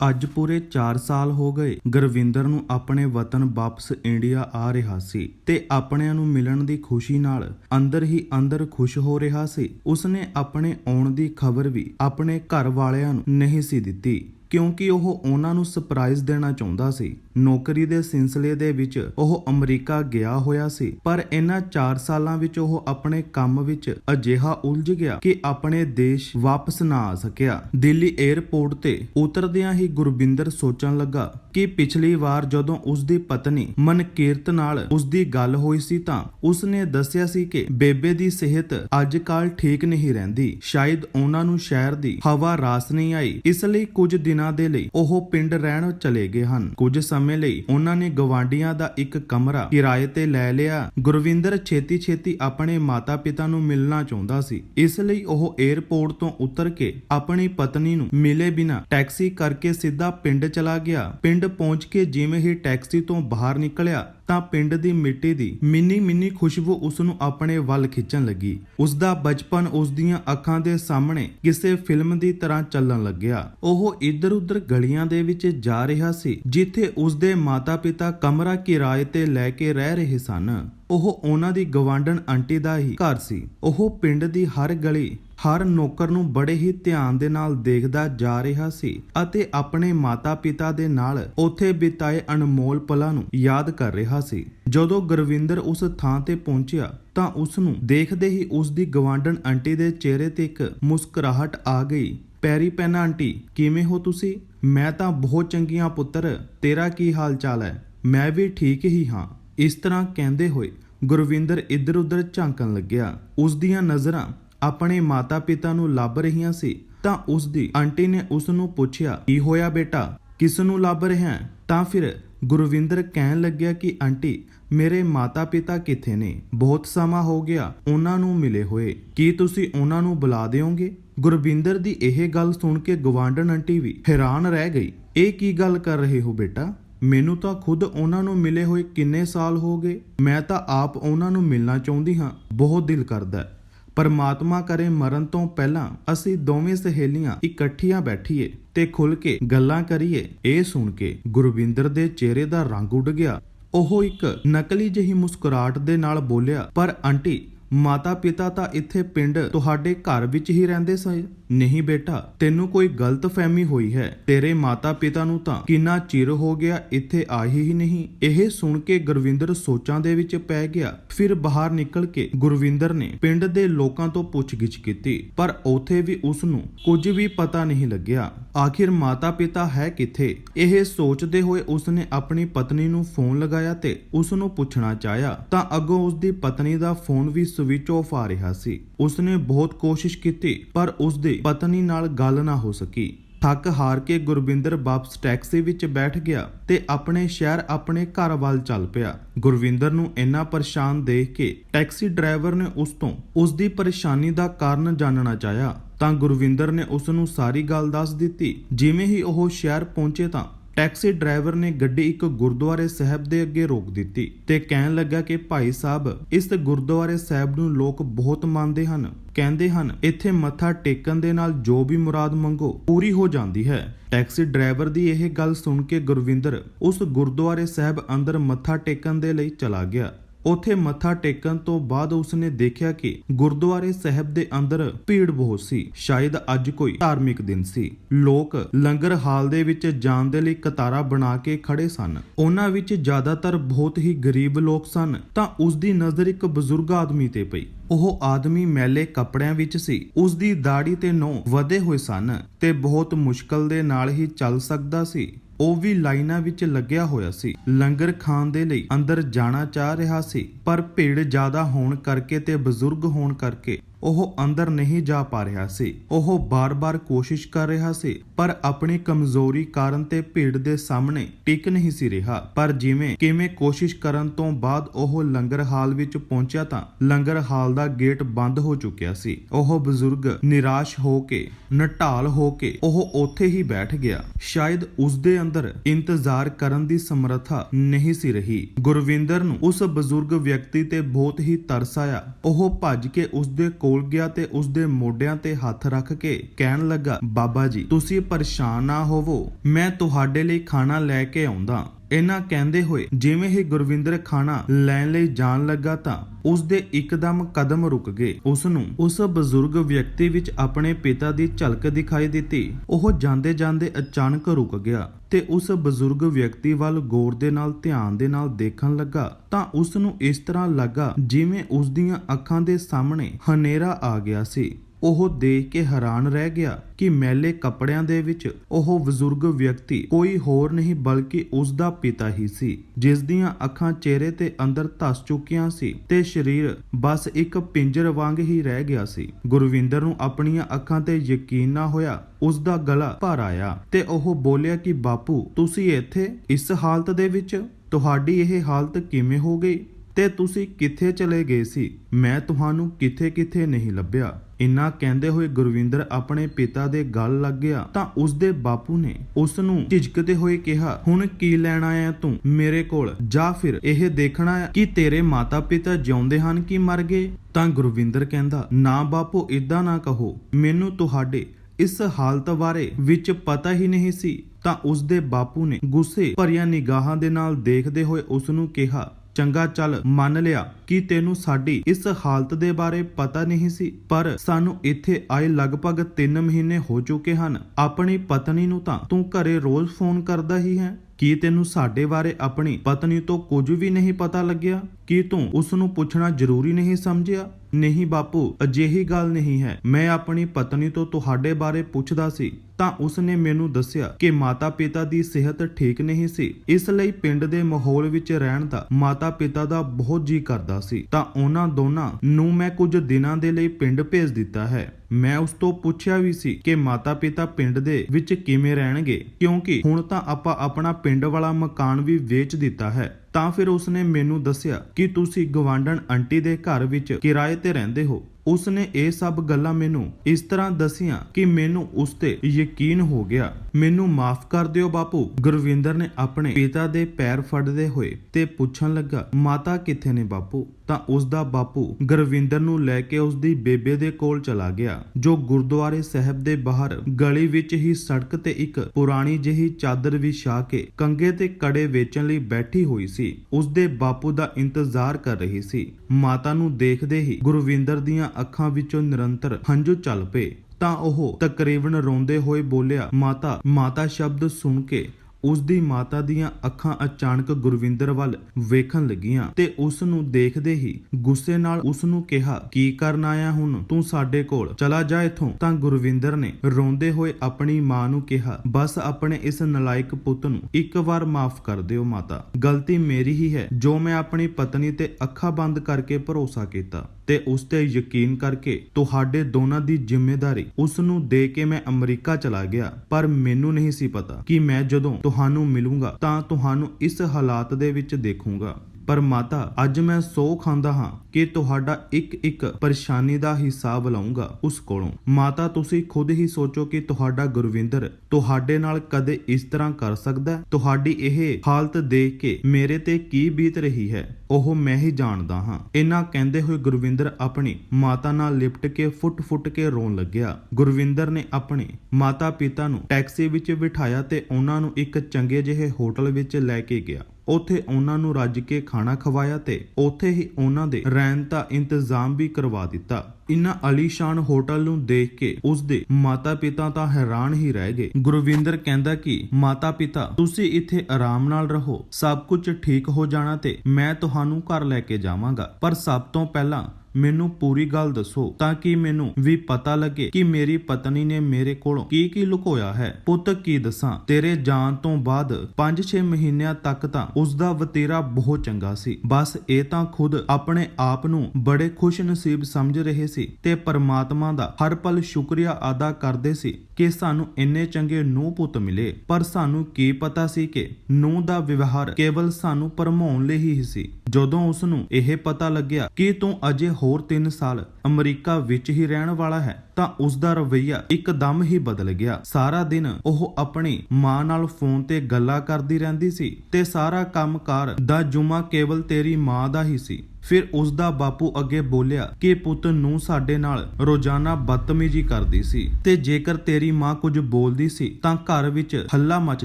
ਅੱਜ ਪੂਰੇ 4 ਸਾਲ ਹੋ ਗਏ ਗੁਰਵਿੰਦਰ ਨੂੰ ਆਪਣੇ ਵਤਨ ਵਾਪਸ ਇੰਡੀਆ ਆ ਰਿਹਾ ਸੀ ਤੇ ਆਪਣਿਆਂ ਨੂੰ ਮਿਲਣ ਦੀ ਖੁਸ਼ੀ ਨਾਲ ਅੰਦਰ ਹੀ ਅੰਦਰ ਖੁਸ਼ ਹੋ ਰਿਹਾ ਸੀ। ਉਸਨੇ ਆਪਣੇ ਆਉਣ ਦੀ ਖਬਰ ਵੀ ਆਪਣੇ ਘਰ ਵਾਲਿਆਂ ਨੂੰ ਨਹੀਂ ਸੀ ਦਿੱਤੀ। ਕਿਉਂਕਿ ਉਹ ਉਹਨਾਂ ਨੂੰ ਸਰਪ੍ਰਾਈਜ਼ ਦੇਣਾ ਚਾਹੁੰਦਾ ਸੀ। ਨੌਕਰੀ ਦੇ ਸਿਲਸਿਲੇ ਦੇ ਵਿੱਚ ਉਹ ਅਮਰੀਕਾ ਗਿਆ ਹੋਇਆ ਸੀ, ਪਰ ਇਹਨਾਂ 4 ਸਾਲਾਂ ਵਿੱਚ ਉਹ ਆਪਣੇ ਕੰਮ ਵਿੱਚ ਅਜਿਹਾ ਉਲਝ ਗਿਆ ਕਿ ਆਪਣੇ ਦੇਸ਼ ਵਾਪਸ ਨਾ ਆ ਸਕਿਆ। ਦਿੱਲੀ 에ਅਰਪੋਰਟ ਤੇ ਉਤਰਦਿਆਂ ਹੀ ਗੁਰਬਿੰਦਰ ਸੋਚਣ ਲੱਗਾ ਕਿ ਪਿਛਲੀ ਵਾਰ ਜਦੋਂ ਉਸ ਦੀ ਪਤਨੀ ਮਨਕੀਰਤ ਨਾਲ ਉਸ ਦੀ ਗੱਲ ਹੋਈ ਸੀ ਤਾਂ ਉਸ ਨੇ ਦੱਸਿਆ ਸੀ ਕਿ ਬੇਬੇ ਦੀ ਸਿਹਤ ਅੱਜ-ਕੱਲ ਠੀਕ ਨਹੀਂ ਰਹਿੰਦੀ। ਸ਼ਾਇਦ ਉਹਨਾਂ ਨੂੰ ਸ਼ਹਿਰ ਦੀ ਹਵਾ ਰਾਸ ਨਹੀਂ ਆਈ। ਇਸ ਲਈ ਕੁਝ ਦਿਨ ਦੇ ਲਈ ਉਹ ਪਿੰਡ ਰਹਿਣ ਚਲੇ ਗਏ ਹਨ। ਕੁਝ ਸਮੇਂ ਲਈ ਉਹਨਾਂ ਨੇ ਗਵਾਂਡੀਆਂ ਦਾ ਇੱਕ ਕਮਰਾ ਕਿਰਾਏ ਤੇ ਲੈ ਲਿਆ। ਗੁਰਵਿੰਦਰ ਛੇਤੀ-ਛੇਤੀ ਆਪਣੇ ਮਾਤਾ-ਪਿਤਾ ਨੂੰ ਮਿਲਣਾ ਚਾਹੁੰਦਾ ਸੀ। ਇਸ ਲਈ ਉਹ 에ਅਰਪੋਰਟ ਤੋਂ ਉਤਰ ਕੇ ਆਪਣੀ ਪਤਨੀ ਨੂੰ ਮਿਲੇ ਬਿਨਾ ਟੈਕਸੀ ਕਰਕੇ ਸਿੱਧਾ ਪਿੰਡ ਚਲਾ ਗਿਆ। ਪਿੰਡ ਪਹੁੰਚ ਕੇ ਜਿਵੇਂ ਹੀ ਟੈਕਸੀ ਤੋਂ ਬਾਹਰ ਨਿਕਲਿਆ ਤਾਂ ਪਿੰਡ ਦੀ ਮਿੱਟੀ ਦੀ ਮਿੰਨੀ ਮਿੰਨੀ ਖੁਸ਼ਬੂ ਉਸ ਨੂੰ ਆਪਣੇ ਵੱਲ ਖਿੱਚਣ ਲੱਗੀ। ਉਸ ਦਾ ਬਚਪਨ ਉਸ ਦੀਆਂ ਅੱਖਾਂ ਦੇ ਸਾਹਮਣੇ ਕਿਸੇ ਫਿਲਮ ਦੀ ਤਰ੍ਹਾਂ ਚੱਲਣ ਲੱਗਿਆ। ਉਹ ਇੱਧਰ-ਉੱਧਰ ਗਲੀਆਂ ਦੇ ਵਿੱਚ ਜਾ ਰਿਹਾ ਸੀ, ਜਿੱਥੇ ਉਸ ਦੇ ਮਾਤਾ-ਪਿਤਾ ਕਮਰਾ ਕਿਰਾਏ ਤੇ ਲੈ ਕੇ ਰਹਿ ਰਹੇ ਸਨ। ਉਹ ਉਹਨਾਂ ਦੀ ਗਵਾਂਡਣ ਆਂਟੀ ਦਾ ਹੀ ਘਰ ਸੀ। ਉਹ ਪਿੰਡ ਦੀ ਹਰ ਗਲੀ ਹਰ ਨੌਕਰ ਨੂੰ ਬੜੇ ਹੀ ਧਿਆਨ ਦੇ ਨਾਲ ਦੇਖਦਾ ਜਾ ਰਿਹਾ ਸੀ ਅਤੇ ਆਪਣੇ ਮਾਤਾ-ਪਿਤਾ ਦੇ ਨਾਲ ਉੱਥੇ ਬਿਤਾਏ ਅਨਮੋਲ ਪਲਾਂ ਨੂੰ ਯਾਦ ਕਰ ਰਿਹਾ ਸੀ। ਜਦੋਂ ਗੁਰਵਿੰਦਰ ਉਸ ਥਾਂ ਤੇ ਪਹੁੰਚਿਆ ਤਾਂ ਉਸ ਨੂੰ ਦੇਖਦੇ ਹੀ ਉਸ ਦੀ ਗਵਾਂਡਣ ਆਂਟੀ ਦੇ ਚਿਹਰੇ ਤੇ ਇੱਕ ਮੁਸਕਰਾਹਟ ਆ ਗਈ। ਪੈਰੀ ਪੈਨਾ ਆਂਟੀ, ਕਿਵੇਂ ਹੋ ਤੁਸੀਂ? ਮੈਂ ਤਾਂ ਬਹੁਤ ਚੰਗੀਆਂ ਪੁੱਤਰ, ਤੇਰਾ ਕੀ ਹਾਲ ਚਾਲ ਹੈ? ਮੈਂ ਵੀ ਠੀਕ ਹੀ ਹਾਂ। ਇਸ ਤਰ੍ਹਾਂ ਕਹਿੰਦੇ ਹੋਏ ਗੁਰਵਿੰਦਰ ਇੱਧਰ-ਉੱਧਰ ਝਾਂਕਣ ਲੱਗਿਆ। ਉਸ ਦੀਆਂ ਨਜ਼ਰਾਂ ਆਪਣੇ ਮਾਤਾ-ਪਿਤਾ ਨੂੰ ਲੱਭ ਰਹੀਆਂ ਸੀ, ਤਾਂ ਉਸ ਦੀ ਆਂਟੀ ਨੇ ਉਸ ਨੂੰ ਪੁੱਛਿਆ, ਕੀ ਹੋਇਆ ਬੇਟਾ? ਕਿਸ ਨੂੰ ਲੱਭ ਰਿਹਾ ਤਾਂ ਫਿਰ ਗੁਰਵਿੰਦਰ ਕਹਿਣ ਲੱਗਿਆ ਕਿ, ਆਂਟੀ, ਮੇਰੇ ਮਾਤਾ-ਪਿਤਾ ਕਿੱਥੇ ਨੇ? ਬਹੁਤ ਸਮਾਂ ਹੋ ਗਿਆ, ਉਹਨਾਂ ਨੂੰ ਮਿਲੇ ਹੋਏ। ਕੀ ਤੁਸੀਂ ਉਹਨਾਂ ਨੂੰ ਬੁਲਾ ਦਿਓਗੇ? ਗੁਰਵਿੰਦਰ ਦੀ ਇਹ ਗੱਲ ਸੁਣ ਕੇ ਗਵਾਂਢਣ ਆਂਟੀ ਵੀ ਹੈਰਾਨ ਰਹਿ ਗਈ। ਇਹ ਕੀ ਗੱਲ ਕਰ ਰਹੇ ਹੋ ਬੇਟਾ? ਮੈਨੂੰ ਤਾਂ ਖੁਦ ਉਹਨਾਂ ਨੂੰ ਮਿਲੇ ਹੋਏ ਕਿੰਨੇ ਸਾਲ ਹੋ ਗਏ। ਮੈਂ ਤਾਂ ਆਪ ਉਹਨਾਂ ਨੂੰ ਮਿਲਣਾ ਚਾਹੁੰਦੀ ਹਾਂ। ਬਹੁਤ ਦਿਲ ਕਰਦਾ ਪਰਮਾਤਮਾ ਕਰੇ ਮਰਨ ਤੋਂ ਪਹਿਲਾਂ ਅਸੀਂ ਦੋਵੇਂ ਸਹੇਲੀਆਂ ਇਕੱਠੀਆਂ ਬੈਠੀਏ ਤੇ ਖੁੱਲ ਕੇ ਗੱਲਾਂ ਕਰੀਏ। ਇਹ ਸੁਣ ਕੇ ਗੁਰਵਿੰਦਰ ਦੇ ਚਿਹਰੇ ਦਾ ਰੰਗ ਉੱਡ ਗਿਆ। ਉਹ ਇੱਕ ਨਕਲੀ ਜਿਹੀ ਮੁਸਕਰਾਹਟ ਦੇ ਨਾਲ ਬੋਲਿਆ, ਪਰ ਆਂਟੀ ਮਾਤਾ ਪਿਤਾ ਤਾਂ ਇੱਥੇ ਪਿੰਡ ਤੁਹਾਡੇ ਘਰ ਵਿੱਚ ਹੀ ਰਹਿੰਦੇ ਸਨ। ਨਹੀਂ ਬੇਟਾ, ਤੈਨੂੰ ਕੋਈ ਗਲਤਫਹਿਮੀ ਹੋਈ ਹੈ। ਤੇਰੇ ਮਾਤਾ ਪਿਤਾ ਨੂੰ ਤਾਂ ਕਿੰਨਾ ਚਿਰ ਹੋ ਗਿਆ ਇੱਥੇ ਆਏ ਹੀ ਨਹੀਂ। ਇਹ ਸੁਣ ਕੇ ਗੁਰਵਿੰਦਰ ਸੋਚਾਂ ਦੇ ਵਿੱਚ ਪੈ ਗਿਆ। ਫਿਰ ਬਾਹਰ ਨਿਕਲ ਕੇ ਗੁਰਵਿੰਦਰ ਨੇ ਪਿੰਡ ਦੇ ਲੋਕਾਂ ਤੋਂ ਪੁੱਛਗਿੱਛ ਕੀਤੀ, ਪਰ ਉਥੇ ਵੀ ਉਸ ਨੂੰ ਕੁਝ ਵੀ ਪਤਾ ਨਹੀਂ ਲੱਗਿਆ। ਆਖਿਰ ਮਾਤਾ ਪਿਤਾ ਹੈ ਕਿੱਥੇ? ਇਹ ਸੋਚਦੇ ਹੋਏ ਉਸਨੇ ਆਪਣੀ ਪਤਨੀ ਨੂੰ ਫੋਨ ਲਗਾਇਆ ਤੇ ਉਸ ਨੂੰ ਪੁੱਛਣਾ ਚਾਹਿਆ। ਤਾਂ ਅੱਗੋਂ ਉਸ ਦੀ ਪਤਨੀ ਦਾ ਫੋਨ ਵੀ ਸਵਿਚ ਆਫ ਆ ਰਿਹਾ ਸੀ। ਉਸਨੇ ਬਹੁਤ ਕੋਸ਼ਿਸ਼ ਕੀਤੀ, ਪਰ ਉਸ ਪਤਨੀ ਨਾਲ ਗੱਲ ਨਾ ਹੋ ਸਕੀ। ਥੱਕ ਹਾਰ ਕੇ ਗੁਰਵਿੰਦਰ ਵਾਪਸ ਟੈਕਸੀ ਵਿੱਚ ਬੈਠ ਗਿਆ ਤੇ ਆਪਣੇ ਸ਼ਹਿਰ ਆਪਣੇ ਘਰ ਵੱਲ ਚੱਲ ਪਿਆ। ਗੁਰਵਿੰਦਰ ਨੂੰ ਇੰਨਾ ਪਰੇਸ਼ਾਨ ਦੇਖ ਕੇ ਟੈਕਸੀ ਡਰਾਈਵਰ ਨੇ ਉਸ ਤੋਂ ਉਸ ਦੀ ਪਰੇਸ਼ਾਨੀ ਦਾ ਕਾਰਨ ਜਾਣਨਾ ਚਾਹਿਆ। ਤਾਂ ਗੁਰਵਿੰਦਰ ਨੇ ਉਸ ਨੂੰ ਸਾਰੀ ਗੱਲ ਦੱਸ ਦਿੱਤੀ। ਜਿਵੇਂ ਹੀ ਉਹ ਸ਼ਹਿਰ ਪਹੁੰਚੇ ਤਾਂ ਟੈਕਸੀ ਡਰਾਈਵਰ ਨੇ ਗੱਡੀ ਇੱਕ ਗੁਰਦੁਆਰੇ ਸਾਹਿਬ ਦੇ ਅੱਗੇ ਰੋਕ ਦਿੱਤੀ ਤੇ ਕਹਿਣ ਲੱਗਾ ਕਿ ਭਾਈ ਸਾਹਿਬ, ਇਸ ਗੁਰਦੁਆਰੇ ਸਾਹਿਬ ਨੂੰ ਲੋਕ ਬਹੁਤ ਮੰਨਦੇ ਹਨ। ਕਹਿੰਦੇ ਹਨ, ਇੱਥੇ ਮੱਥਾ ਟੇਕਣ ਦੇ ਨਾਲ ਜੋ ਵੀ ਮੁਰਾਦ ਮੰਗੋ, ਪੂਰੀ ਹੋ ਜਾਂਦੀ ਹੈ। ਟੈਕਸੀ ਡਰਾਈਵਰ ਦੀ ਇਹ ਗੱਲ ਸੁਣ ਕੇ ਗੁਰਵਿੰਦਰ ਉਸ ਗੁਰਦੁਆਰੇ ਸਾਹਿਬ ਅੰਦਰ ਮੱਥਾ ਟੇਕਣ ਦੇ ਲਈ ਚਲਾ ਗਿਆ। ਉੱਥੇ ਮੱਥਾ ਟੇਕਣ ਤੋਂ ਬਾਅਦ ਉਸਨੇ ਦੇਖਿਆ ਕਿ ਗੁਰਦੁਆਰੇ ਸਾਹਿਬ ਦੇ ਅੰਦਰ ਭੀੜ ਬਹੁਤ ਸੀ। ਸ਼ਾਇਦ ਅੱਜ ਕੋਈ ਧਾਰਮਿਕ ਦਿਨ ਸੀ। ਲੋਕ ਲੰਗਰ ਹਾਲ ਦੇ ਵਿੱਚ ਜਾਣ ਦੇ ਲਈ ਕਤਾਰਾਂ ਬਣਾ ਕੇ ਖੜੇ ਸਨ। ਉਹਨਾਂ ਵਿੱਚ ਜ਼ਿਆਦਾਤਰ ਬਹੁਤ ਹੀ ਗਰੀਬ ਲੋਕ ਸਨ, ਤਾਂ ਉਸ ਦੀ ਨਜ਼ਰ ਇੱਕ ਬਜ਼ੁਰਗ ਆਦਮੀ ਤੇ ਪਈ। ਉਹ ਆਦਮੀ ਮੈਲੇ ਕੱਪੜਿਆਂ ਵਿੱਚ ਸੀ। ਉਸ ਦੀ ਦਾੜੀ ਤੇ ਨੋਹ ਵਧੇ ਹੋਏ ਸਨ ਤੇ ਬਹੁਤ ਮੁਸ਼ਕਲ ਦੇ ਨਾਲ ਹੀ ਚੱਲ ਸਕਦਾ ਸੀ। ਉਹ ਵੀ ਲਾਈਨਾਂ ਵਿੱਚ ਲੱਗਿਆ ਹੋਇਆ ਸੀ। ਲੰਗਰ ਖਾਣ ਦੇ ਲਈ ਅੰਦਰ ਜਾਣਾ ਚਾਹ ਰਿਹਾ ਸੀ, ਪਰ ਭੀੜ ਜ਼ਿਆਦਾ ਹੋਣ ਕਰਕੇ ਤੇ ਬਜ਼ੁਰਗ ਹੋਣ ਕਰਕੇ ਉਹ ਅੰਦਰ ਨਹੀਂ ਜਾ ਪਾ ਰਿਹਾ ਸੀ। ਉਹ ਬਾਰ-ਬਾਰ ਕੋਸ਼ਿਸ਼ ਕਰ ਰਿਹਾ ਸੀ। ਪਰ ਆਪਣੀ ਕਮਜ਼ੋਰੀ ਕਾਰਨ ਤੇ ਭੀੜ ਦੇ ਸਾਹਮਣੇ ਟਿਕ ਨਹੀਂ ਸੀ ਰਿਹਾ। ਪਰ ਜਿਵੇਂ ਕਿਵੇਂ ਕੋਸ਼ਿਸ਼ ਕਰਨ ਤੋਂ ਬਾਅਦ ਉਹ ਲੰਗਰ ਹਾਲ ਵਿੱਚ ਪਹੁੰਚਿਆ ਤਾਂ ਲੰਗਰ ਹਾਲ ਦਾ ਗੇਟ ਬੰਦ ਹੋ ਚੁੱਕਿਆ ਸੀ। ਉਹ ਬਜ਼ੁਰਗ ਨਿਰਾਸ਼ ਹੋ ਕੇ, ਨਟਾਲ ਹੋ ਕੇ ਉਹ ਉੱਥੇ ਹੀ ਬੈਠ ਗਿਆ। ਸ਼ਾਇਦ ਉਸ ਦੇ ਅੰਦਰ ਇੰਤਜ਼ਾਰ ਕਰਨ ਦੀ ਸਮਰੱਥਾ ਨਹੀਂ ਸੀ ਰਹੀ। ਗੁਰਵਿੰਦਰ ਨੂੰ ਉਸ ਬਜ਼ੁਰਗ ਵਿਅਕਤੀ ਤੇ ਬਹੁਤ ਹੀ ਤਰਸ ਆਇਆ। ਉਹ ਭੱਜ ਕੇ ਉਸ ਦੇ ਕੋਲ ਗਿਆ ਤੇ ਉਸ ਦੇ ਮੋਢਿਆਂ ਤੇ ਹੱਥ ਰੱਖ ਕੇ ਕਹਿਣ ਲੱਗਾ, ਬਾਬਾ ਜੀ, ਤੁਸੀਂ ਪਰੇਸ਼ਾਨ ਨਾ ਹੋਵੋ। ਮੈਂ ਤੁਹਾਡੇ ਲਈ ਖਾਣਾ ਲੈ ਕੇ ਆਉਂਦਾ। ਇਹਨਾਂ ਕਹਿੰਦੇ ਹੋਏ, ਜਿਵੇਂ ਹੀ ਗੁਰਵਿੰਦਰ ਖਾਣਾ ਲੈਣ ਲਈ ਜਾਣ ਲੱਗਾ ਤਾਂ ਉਸ ਦੇ ਇੱਕਦਮ ਕਦਮ ਰੁਕ ਗਏ। ਉਸ ਨੂੰ ਉਸ ਬਜ਼ੁਰਗ ਵਿਅਕਤੀ ਵਿੱਚ ਆਪਣੇ ਪਿਤਾ ਦੀ ਝਲਕ ਦਿਖਾਈ ਦਿੱਤੀ। ਉਹ ਜਾਂਦੇ ਜਾਂਦੇ ਅਚਾਨਕ ਰੁਕ ਗਿਆ ਤੇ ਉਸ ਬਜ਼ੁਰਗ ਵਿਅਕਤੀ ਵੱਲ ਗੌਰ ਦੇ ਨਾਲ, ਧਿਆਨ ਦੇ ਨਾਲ ਦੇਖਣ ਲੱਗਾ ਤਾਂ ਉਸ ਨੂੰ ਇਸ ਤਰ੍ਹਾਂ ਲੱਗਾ ਜਿਵੇਂ ਉਸ ਦੀਆਂ ਅੱਖਾਂ ਦੇ ਸਾਹਮਣੇ ਹਨੇਰਾ ਆ ਗਿਆ ਸੀ। ਉਹ ਦੇਖ ਕੇ ਹੈਰਾਨ ਰਹਿ ਗਿਆ ਕਿ ਮੈਲੇ ਕੱਪੜਿਆਂ ਦੇ ਵਿੱਚ ਉਹ ਬਜ਼ੁਰਗ ਵਿਅਕਤੀ ਕੋਈ ਹੋਰ ਨਹੀਂ ਬਲਕਿ ਉਸ ਦਾ ਪਿਤਾ ਹੀ ਸੀ, ਜਿਸ ਦੀਆਂ ਅੱਖਾਂ ਚਿਹਰੇ ਤੇ ਅੰਦਰ ਧਸ ਚੁੱਕੀਆਂ ਸੀ ਤੇ ਸਰੀਰ ਬਸ ਇੱਕ ਪਿੰਜਰ ਵਾਂਗ ਹੀ ਰਹਿ ਗਿਆ ਸੀ। ਗੁਰਵਿੰਦਰ ਨੂੰ ਆਪਣੀਆਂ ਅੱਖਾਂ ਤੇ ਯਕੀਨ ਨਾ ਹੋਇਆ ਉਸ ਦਾ ਗਲਾ ਭਰ ਆਇਆ ਤੇ ਉਹ ਬੋਲਿਆ ਕਿ, ਬਾਪੂ, ਤੁਸੀਂ ਇੱਥੇ ਇਸ ਹਾਲਤ ਦੇ ਵਿੱਚ? ਤੁਹਾਡੀ ਇਹ ਹਾਲਤ ਕਿਵੇਂ ਹੋ ਗਈ? ਤੇ ਤੁਸੀਂ ਕਿੱਥੇ ਚਲੇ ਗਏ ਸੀ? ਮੈਂ ਤੁਹਾਨੂੰ ਕਿੱਥੇ-ਕਿੱਥੇ ਨਹੀਂ ਲੱਭਿਆ। ਇੰਨਾ ਕਹਿੰਦੇ ਹੋਏ ਗੁਰਵਿੰਦਰ ਆਪਣੇ ਪਿਤਾ ਦੇ ਗਲ ਲੱਗ ਗਿਆ ਤਾਂ ਉਸ ਦੇ ਬਾਪੂ ਨੇ ਉਸ ਨੂੰ ਝਿਜਕਦੇ ਹੋਏ ਕਿਹਾ, ਹੁਣ ਕੀ ਲੈਣ ਆਇਆ ਤੂੰ ਮੇਰੇ ਕੋਲ? ਜਾਂ ਫਿਰ, ਇਹ ਦੇਖਣਾ ਕਿ ਤੇਰੇ ਮਾਤਾ-ਪਿਤਾ ਜਿਉਂਦੇ ਹਨ ਕਿ ਮਰ ਗਏ? ਤਾਂ ਗੁਰਵਿੰਦਰ ਕਹਿੰਦਾ, ਨਾ ਬਾਪੂ ਇਦਾਂ ਨਾ ਕਹੋ। ਮੈਨੂੰ ਤੁਹਾਡੇ ਇਸ ਹਾਲਤ ਬਾਰੇ ਵਿੱਚ ਪਤਾ ਹੀ ਨਹੀਂ ਸੀ। ਤਾਂ ਉਸ ਦੇ ਬਾਪੂ ਨੇ ਗੁੱਸੇ ਭਰੀਆਂ ਨਿਗਾਹਾਂ ਦੇ ਨਾਲ ਦੇਖਦੇ ਹੋਏ ਉਸ ਨੂੰ ਕਿਹਾ ਚੰਗਾ ਚੱਲ ਮੰਨ ਲਿਆ ਕਿ ਤੈਨੂੰ ਸਾਡੀ ਇਸ ਹਾਲਤ ਦੇ ਬਾਰੇ ਪਤਾ ਨਹੀਂ ਸੀ, ਪਰ ਸਾਨੂੰ ਇੱਥੇ ਆਏ ਲਗਭਗ 3 ਮਹੀਨੇ ਹੋ ਚੁੱਕੇ ਹਨ। ਆਪਣੀ ਪਤਨੀ ਨੂੰ ਤਾਂ ਤੂੰ ਘਰੇ ਰੋਜ਼ ਫੋਨ ਕਰਦਾ ਹੀ ਹੈ। ਕੀ ਤੈਨੂੰ ਸਾਡੇ ਬਾਰੇ ਆਪਣੀ ਪਤਨੀ ਤੋਂ ਕੁਝ ਵੀ ਨਹੀਂ ਪਤਾ ਲੱਗਿਆ? ਕੀ ਤੂੰ ਉਸ ਨੂੰ ਪੁੱਛਣਾ ਜ਼ਰੂਰੀ ਨਹੀਂ ਸਮਝਿਆ? ਨਹੀਂ ਬਾਪੂ, ਅਜਿਹੀ ਗੱਲ ਨਹੀਂ ਹੈ। ਮੈਂ ਆਪਣੀ ਪਤਨੀ ਤੋਂ ਤੁਹਾਡੇ ਬਾਰੇ ਪੁੱਛਦਾ ਸੀ। ਤਾਂ ਉਸ ਨੇ ਮੈਨੂੰ ਦੱਸਿਆ ਕਿ ਮਾਤਾ-ਪਿਤਾ ਦੀ ਸਿਹਤ ਠੀਕ ਨਹੀਂ ਸੀ। ਇਸ ਲਈ ਪਿੰਡ ਦੇ ਮਾਹੌਲ ਵਿੱਚ ਰਹਿਣ ਦਾ ਮਾਤਾ-ਪਿਤਾ ਦਾ ਬਹੁਤ ਜੀ ਕਰਦਾ ਸੀ। ਤਾਂ ਉਹਨਾਂ ਦੋਨਾਂ ਨੂੰ ਮੈਂ ਕੁਝ ਦਿਨਾਂ ਦੇ ਲਈ ਪਿੰਡ ਭੇਜ ਦਿੱਤਾ ਹੈ। ਮੈਂ ਉਸ ਤੋਂ ਪੁੱਛਿਆ ਵੀ ਸੀ ਕਿ ਮਾਤਾ-ਪਿਤਾ ਪਿੰਡ ਦੇ ਵਿੱਚ ਕਿਵੇਂ ਰਹਿਣਗੇ, ਕਿਉਂਕਿ ਹੁਣ ਤਾਂ ਆਪਾਂ ਆਪਣਾ ਪਿੰਡ ਵਾਲਾ ਮਕਾਨ ਵੀ ਵੇਚ ਦਿੱਤਾ ਹੈ। ਤਾਂ ਫਿਰ ਉਸਨੇ ਮੈਨੂੰ ਦੱਸਿਆ ਕਿ ਤੁਸੀਂ ਗਵਾਂਡਣ ਆਂਟੀ ਦੇ ਘਰ ਵਿੱਚ ਕਿਰਾਏ ਤੇ ਰਹਿੰਦੇ ਹੋ। ਉਸਨੇ ਇਹ ਸਭ ਗੱਲਾਂ ਮੈਨੂੰ ਇਸ ਤਰ੍ਹਾਂ ਦਸੀਆਂ ਕਿ ਮੈਨੂੰ ਉਸ ਤੇ ਯਕੀਨ ਹੋ ਗਿਆ। ਮੈਨੂੰ ਮਾਫ ਕਰ ਦਿਓ ਬਾਪੂ। ਗੁਰਵਿੰਦਰ ਨੇ ਆਪਣੇ ਪਿਤਾ ਦੇ ਪੈਰ ਫੜਦੇ ਹੋਏ ਤੇ ਪੁੱਛਣ ਲੱਗਾ, ਮਾਤਾ ਕਿੱਥੇ ਨੇ ਬਾਪੂ? ਤਾਂ ਉਸ ਦਾ ਬਾਪੂ ਗੁਰਵਿੰਦਰ ਨੂੰ ਲੈ ਕੇ ਉਸ ਦੀ ਬੇਬੇ ਦੇ ਕੋਲ ਚਲਾ ਗਿਆ, ਜੋ ਗੁਰਦੁਆਰੇ ਸਾਹਿਬ ਦੇ ਬਾਹਰ ਗਲੀ ਵਿੱਚ ਹੀ ਸੜਕ ਤੇ ਇੱਕ ਪੁਰਾਣੀ ਜਿਹੀ ਚਾਦਰ ਵਿਛਾ ਕੇ ਕੰਗੇ ਤੇ ਕੜੇ ਵੇਚਣ ਲਈ ਬੈਠੀ ਹੋਈ ਸੀ। ਉਸ ਦੇ ਬਾਪੂ ਦਾ ਇੰਤਜ਼ਾਰ ਕਰ ਰਹੀ ਸੀ। ਮਾਤਾ ਨੂੰ ਦੇਖਦੇ ਹੀ ਗੁਰਵਿੰਦਰ ਦੀਆਂ ਅੱਖਾਂ ਵਿੱਚੋਂ ਨਿਰੰਤਰ ਹੰਝੂ ਚੱਲ ਪਏ। ਤਾਂ ਉਹ ਤਕਰੀਬਨ ਰੋਂਦੇ ਹੋਏ ਬੋਲਿਆ, ਮਾਤਾ ਮਾਤਾ ਸ਼ਬਦ ਸੁਣ ਕੇ ਉਸ ਦੀ ਮਾਤਾ ਦੀਆਂ ਅੱਖਾਂ ਅਚਾਨਕ ਗੁਰਵਿੰਦਰ ਵੱਲ ਵੇਖਣ ਲੱਗੀਆਂ ਤੇ ਉਸ ਨੂੰ ਦੇਖਦੇ ਹੀ ਗੁੱਸੇ ਨਾਲ ਉਸ ਨੂੰ ਕਿਹਾ, ਕੀ ਕਰਨ ਆਇਆ ਹੁਣ? ਤੂੰ ਸਾਡੇ ਕੋਲ ਚਲਾ ਜਾ ਇੱਥੋਂ। ਤਾਂ ਗੁਰਵਿੰਦਰ ਨੇ ਰੋਂਦੇ ਹੋਏ ਆਪਣੀ ਮਾਂ ਨੂੰ ਕਿਹਾ, ਬਸ ਆਪਣੇ ਇਸ ਨਲਾਇਕ ਪੁੱਤ ਨੂੰ ਇੱਕ ਵਾਰ ਮਾਫ ਕਰ ਦਿਓ ਮਾਤਾ। ਗਲਤੀ ਮੇਰੀ ਹੀ ਹੈ। ਜੋ ਮੈਂ ਆਪਣੀ ਪਤਨੀ ਤੇ ਅੱਖਾਂ ਬੰਦ ਕਰਕੇ ਭਰੋਸਾ ਕੀਤਾ ਤੇ ਉਸ ਤੇ ਯਕੀਨ ਕਰਕੇ ਤੁਹਾਡੇ ਦੋਨਾਂ ਦੀ ਜ਼ਿੰਮੇਵਾਰੀ ਉਸ ਨੂੰ ਦੇ ਕੇ ਮੈਂ ਅਮਰੀਕਾ ਚਲਾ ਗਿਆ, ਪਰ ਮੈਨੂੰ ਨਹੀਂ ਸੀ ਪਤਾ ਕਿ ਮੈਂ ਜਦੋਂ ਤੁਹਾਨੂੰ ਮਿਲੂੰਗਾ ਤਾਂ ਤੁਹਾਨੂੰ ਇਸ ਹਾਲਾਤ ਦੇ ਵਿੱਚ ਦੇਖੂੰਗਾ। ਪਰ ਮਾਤਾ, ਅੱਜ ਮੈਂ ਸੌ ਖਾਂਦਾ ਹਾਂ ਕਿ ਤੁਹਾਡਾ ਇੱਕ ਇੱਕ ਪਰੇਸ਼ਾਨੀ ਦਾ ਹਿਸਾਬ ਲਵਾਂਗਾ ਉਸ ਕੋਲੋਂ। ਮਾਤਾ, ਤੁਸੀਂ ਖੁਦ ਹੀ ਸੋਚੋ ਕਿ ਤੁਹਾਡਾ ਗੁਰਵਿੰਦਰ ਤੁਹਾਡੇ ਨਾਲ ਕਦੇ ਇਸ ਤਰ੍ਹਾਂ ਕਰ ਸਕਦਾ ਤੁਹਾਡੀ ਇਹ ਹਾਲਤ ਦੇਖ ਕੇ ਮੇਰੇ ਤੇ ਕੀ ਬੀਤ ਰਹੀ ਹੈ, ਉਹ ਮੈਂ ਹੀ ਜਾਣਦਾ ਹਾਂ। ਇਹਨਾਂ ਕਹਿੰਦੇ ਹੋਏ ਗੁਰਵਿੰਦਰ ਆਪਣੀ ਮਾਤਾ ਨਾਲ ਲਿਪਟ ਕੇ ਫੁੱਟ-ਫੁੱਟ ਕੇ ਰੋਣ ਲੱਗਿਆ। ਗੁਰਵਿੰਦਰ ਨੇ ਆਪਣੇ ਮਾਤਾ-ਪਿਤਾ ਨੂੰ ਟੈਕਸੀ ਵਿੱਚ ਬਿਠਾਇਆ ਤੇ ਉਹਨਾਂ ਨੂੰ ਇੱਕ ਚੰਗੇ ਜਿਹੇ ਹੋਟਲ ਵਿੱਚ ਲੈ ਕੇ ਗਿਆ। ਉੱਥੇ ਉਹਨਾਂ ਨੂੰ ਰੱਜ ਕੇ ਖਾਣਾ ਖਵਾਇਆ ਤੇ ਉੱਥੇ ਹੀ ਉਹਨਾਂ ਦੇ ਰਹਿਣ ਦਾ ਇੰਤਜ਼ਾਮ ਵੀ ਕਰਵਾ ਦਿੱਤਾ। ਇਨ੍ਹਾਂ ਅਲੀਸ਼ਾਨ ਹੋਟਲ ਨੂੰ ਦੇਖ ਕੇ ਉਸ ਦੇ ਮਾਤਾ-ਪਿਤਾ ਤਾਂ ਹੈਰਾਨ ਹੀ ਰਹਿ ਗਏ। ਗੁਰਵਿੰਦਰ ਕਹਿੰਦਾ ਕਿ, ਮਾਤਾ-ਪਿਤਾ, ਤੁਸੀਂ ਇੱਥੇ ਆਰਾਮ ਨਾਲ ਰਹੋ। ਸਭ ਕੁਝ ਠੀਕ ਹੋ ਜਾਣਾ ਤੇ ਮੈਂ ਤੁਹਾਨੂੰ ਘਰ ਲੈ ਕੇ ਜਾਵਾਂਗਾ। ਪਰ ਸਭ ਤੋਂ ਪਹਿਲਾਂ ਮੈਨੂੰ ਪੂਰੀ ਗੱਲ ਦੱਸੋ ਤਾਂ ਕਿ ਮੈਨੂੰ ਵੀ ਪਤਾ ਲੱਗੇ ਕਿ ਮੇਰੀ ਪਤਨੀ ਨੇ ਮੇਰੇ ਕੋਲੋਂ ਕੀ ਕੀ ਲੁਕੋਇਆ ਹੈ। ਪੁੱਤ, ਕੀ ਦੱਸਾਂ? ਤੇਰੇ ਜਾਣ ਤੋਂ ਬਾਅਦ 5-6 ਮਹੀਨਿਆਂ ਤੱਕ ਤਾਂ ਉਸ ਦਾ ਵਤੀਰਾ ਬਹੁਤ ਚੰਗਾ ਸੀ। ਬਸ ਇਹ ਤਾਂ ਖੁਦ ਆਪਣੇ ਆਪ ਨੂੰ ਬੜੇ ਖੁਸ਼ ਨਸੀਬ ਸਮਝ ਰਹੇ ਸੀ ਤੇ ਪਰਮਾਤਮਾ ਦਾ ਹਰ ਪਲ ਸ਼ੁਕਰੀਆ ਅਦਾ ਕਰਦੇ ਸੀ ਕਿ ਸਾਨੂੰ ਇੰਨੇ ਚੰਗੇ ਨੂੰਹ ਪੁੱਤ ਮਿਲੇ। ਪਰ ਸਾਨੂੰ ਕੀ ਪਤਾ ਸੀ ਕਿ ਨੂੰਹ ਦਾ ਵਿਵਹਾਰ ਕੇਵਲ ਸਾਨੂੰ ਭਰਮਾਉਣ ਲਈ ਹੀ ਸੀ। ਜਦੋਂ ਉਸ ਨੂੰ ਇਹ ਪਤਾ ਲੱਗਿਆ ਕਿ ਤੂੰ ਅਜੇ ਹੋਰ 3 ਸਾਲ ਅਮਰੀਕਾ ਵਿੱਚ ਹੀ ਰਹਿਣ ਵਾਲਾ ਹੈ, ਤਾਂ ਉਸ ਦਾ ਰਵੱਈਆ ਇੱਕਦਮ ਹੀ ਬਦਲ ਗਿਆ। ਸਾਰਾ ਦਿਨ ਉਹ ਆਪਣੀ ਮਾਂ ਨਾਲ ਫੋਨ ਤੇ ਗੱਲਾਂ ਕਰਦੀ ਰਹਿੰਦੀ ਸੀ ਤੇ ਸਾਰਾ ਕੰਮਕਾਰ ਦਾ ਜੁਮਾ ਕੇਵਲ ਤੇਰੀ ਮਾਂ ਦਾ ਹੀ ਸੀ। ਫਿਰ ਉਸ ਦਾ ਬਾਪੂ ਅੱਗੇ ਬੋਲਿਆ ਕਿ ਪੁੱਤ ਨੂੰ ਸਾਡੇ ਨਾਲ ਰੋਜ਼ਾਨਾ ਬਦਤਮੀਜ਼ੀ ਕਰਦੀ ਸੀ ਤੇ ਜੇਕਰ ਤੇਰੀ ਮਾਂ ਕੁਝ ਬੋਲਦੀ ਸੀ ਤਾਂ ਘਰ ਵਿੱਚ ਹੱਲਾ ਮਚ